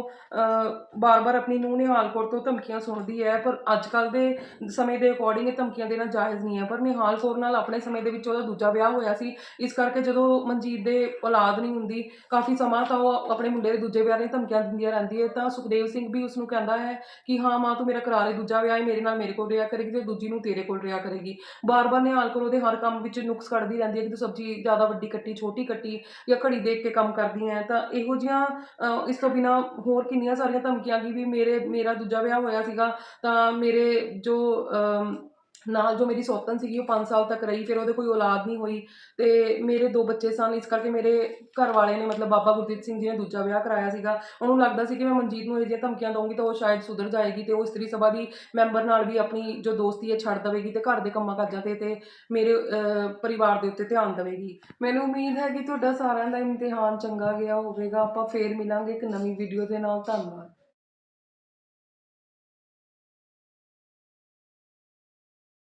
A: ਬਾਰ-ਬਾਰ ਆਪਣੀ ਨੂੰਹ ਨਿਹਾਲ ਕੌਰ ਤੋਂ ਧਮਕੀਆਂ ਸੁਣਦੀ ਹੈ, ਪਰ ਅੱਜ ਕੱਲ ਦੇ ਸਮੇਂ ਦੇ ਅਕੋਰਡਿੰਗ ਇਹ ਧਮਕੀਆਂ ਦੇਣਾ ਜਾਇਜ਼ ਨਹੀਂ ਹੈ। ਪਰ ਨਿਹਾਲ ਕੌਰ ਨਾਲ ਆਪਣੇ ਸਮੇਂ ਦੇ ਵਿੱਚ ਉਹਦਾ ਦੂਜਾ ਵਿਆਹ ਹੋਇਆ ਸੀ। ਇਸ ਕਰਕੇ ਜਦੋਂ ਮਨਜੀਤ ਦੇ ਔਲਾਦ ਨਹੀਂ ਹੁੰਦੀ, ਕਾਫੀ ਸਮਾਂ ਤਾਂ ਉਹ ਆਪਣੇ ਮੁੰਡੇ ਦੇ ਦੂਜੇ ਵਿਆਹ ਦੀਆਂ ਧਮਕੀਆਂ ਦਿੰਦੀਆਂ ਰਹਿੰਦੀ ਹੈ। ਤਾਂ ਸੁਖਦੇਵ ਸਿੰਘ ਵੀ ਉਸ ਨੂੰ ਕਹਿੰਦਾ ਹੈ ਕਿ ਹਾਂ, ਮਾਂ ਤੂੰ ਮੇਰਾ ਕਰਾ ਲੈ, ਦੂਜਾ ਵਿਆਹ ਹੈ ਮੇਰੇ ਨਾਲ ਮੇਰੇ ਕੋਲ ਰਿਹਾ ਕਰੇਗੀ ਤੇ ਦੂਜੀ ਨੂੰ ਤੇਰੇ ਕੋਲ ਰਿਹਾ ਕਰੇਗੀ। ਬਾਰ-ਬਾਰ ਨਿਹਾਲ ਕੌਰ ਉਹਦੇ ਹਰ ਕੰਮ ਵਿੱਚ ਨੁਕਸ ਕੱਢਦੀ ਰਹਿੰਦੀ ਹੈ ਕਿ ਤੂੰ ਸਬਜ਼ੀ ਜ਼ਿਆਦਾ ਵੱਡੀ ਕੱਟੀ ਛੋਟੀ ਕੱਟੀ ਜਾਂ ਘੜੀ ਦੇਖ ਕੇ ਕੰਮ ਕਰਦੀ ਹੈ। ਤਾਂ ਇਹੋ ਜਿਹੀਆਂ ਅਹ, ਇਸ ਤੋਂ ਬਿਨਾ ਹੋਰ ਕਿੰਨੀਆਂ ਸਾਰੀਆਂ ਧਮਕੀਆਂ ਕੀ ਵੀ ਮੇਰੇ ਮੇਰਾ ਦੂਜਾ ਵਿਆਹ ਹੋਇਆ ਸੀਗਾ ਤਾਂ ਮੇਰੇ ਜੋ ਅਮ, ਨਾਲ ਜੋ ਮੇਰੀ ਸੌਤਨ ਸੀਗੀ ਉਹ 5 ਸਾਲ ਤੱਕ ਰਹੀ, ਫਿਰ ਉਹਦੇ ਕੋਈ ਔਲਾਦ ਨਹੀਂ ਹੋਈ ਤੇ ਮੇਰੇ ਦੋ ਬੱਚੇ ਸਨ, ਇਸ ਕਰਕੇ ਮੇਰੇ ਘਰ ਵਾਲੇ ਨੇ ਮਤਲਬ ਬਾਬਾ ਗੁਰਦੀਪ ਸਿੰਘ ਜੀ ਨੇ ਦੂਜਾ ਵਿਆਹ ਕਰਾਇਆ ਸੀਗਾ। ਉਹਨੂੰ ਲੱਗਦਾ ਸੀ ਕਿ ਮੈਂ ਮਨਜੀਤ ਨੂੰ ਇਹ ਜਿਹੀਆਂ ਧਮਕੀਆਂ ਦਊਂਗੀ ਤਾਂ ਉਹ ਸ਼ਾਇਦ ਸੁਧਰ ਜਾਏਗੀ ਤੇ ਉਹ ਇਸਤਰੀ ਸਭਾ ਦੀ ਮੈਂਬਰ ਨਾਲ ਵੀ ਆਪਣੀ ਜੋ ਦੋਸਤੀ ਹੈ ਛੱਡ ਦੇਵੇਗੀ ਤੇ ਘਰ ਦੇ ਕੰਮਾਂ ਕਾਜਾਂ ਤੇ ਤੇ ਮੇਰੇ ਪਰਿਵਾਰ ਦੇ ਉੱਤੇ ਧਿਆਨ ਦੇਵੇਗੀ। ਮੈਨੂੰ ਉਮੀਦ ਹੈ ਕਿ ਤੁਹਾਡਾ ਸਾਰਿਆਂ ਦਾ ਇਮਤਿਹਾਨ ਚੰਗਾ ਗਿਆ ਹੋਵੇਗਾ। ਆਪਾਂ ਫੇਰ ਮਿਲਾਂਗੇ ਇੱਕ ਨਵੀਂ ਵੀਡੀਓ ਦੇ ਨਾਲ। ਧੰਨਵਾਦ।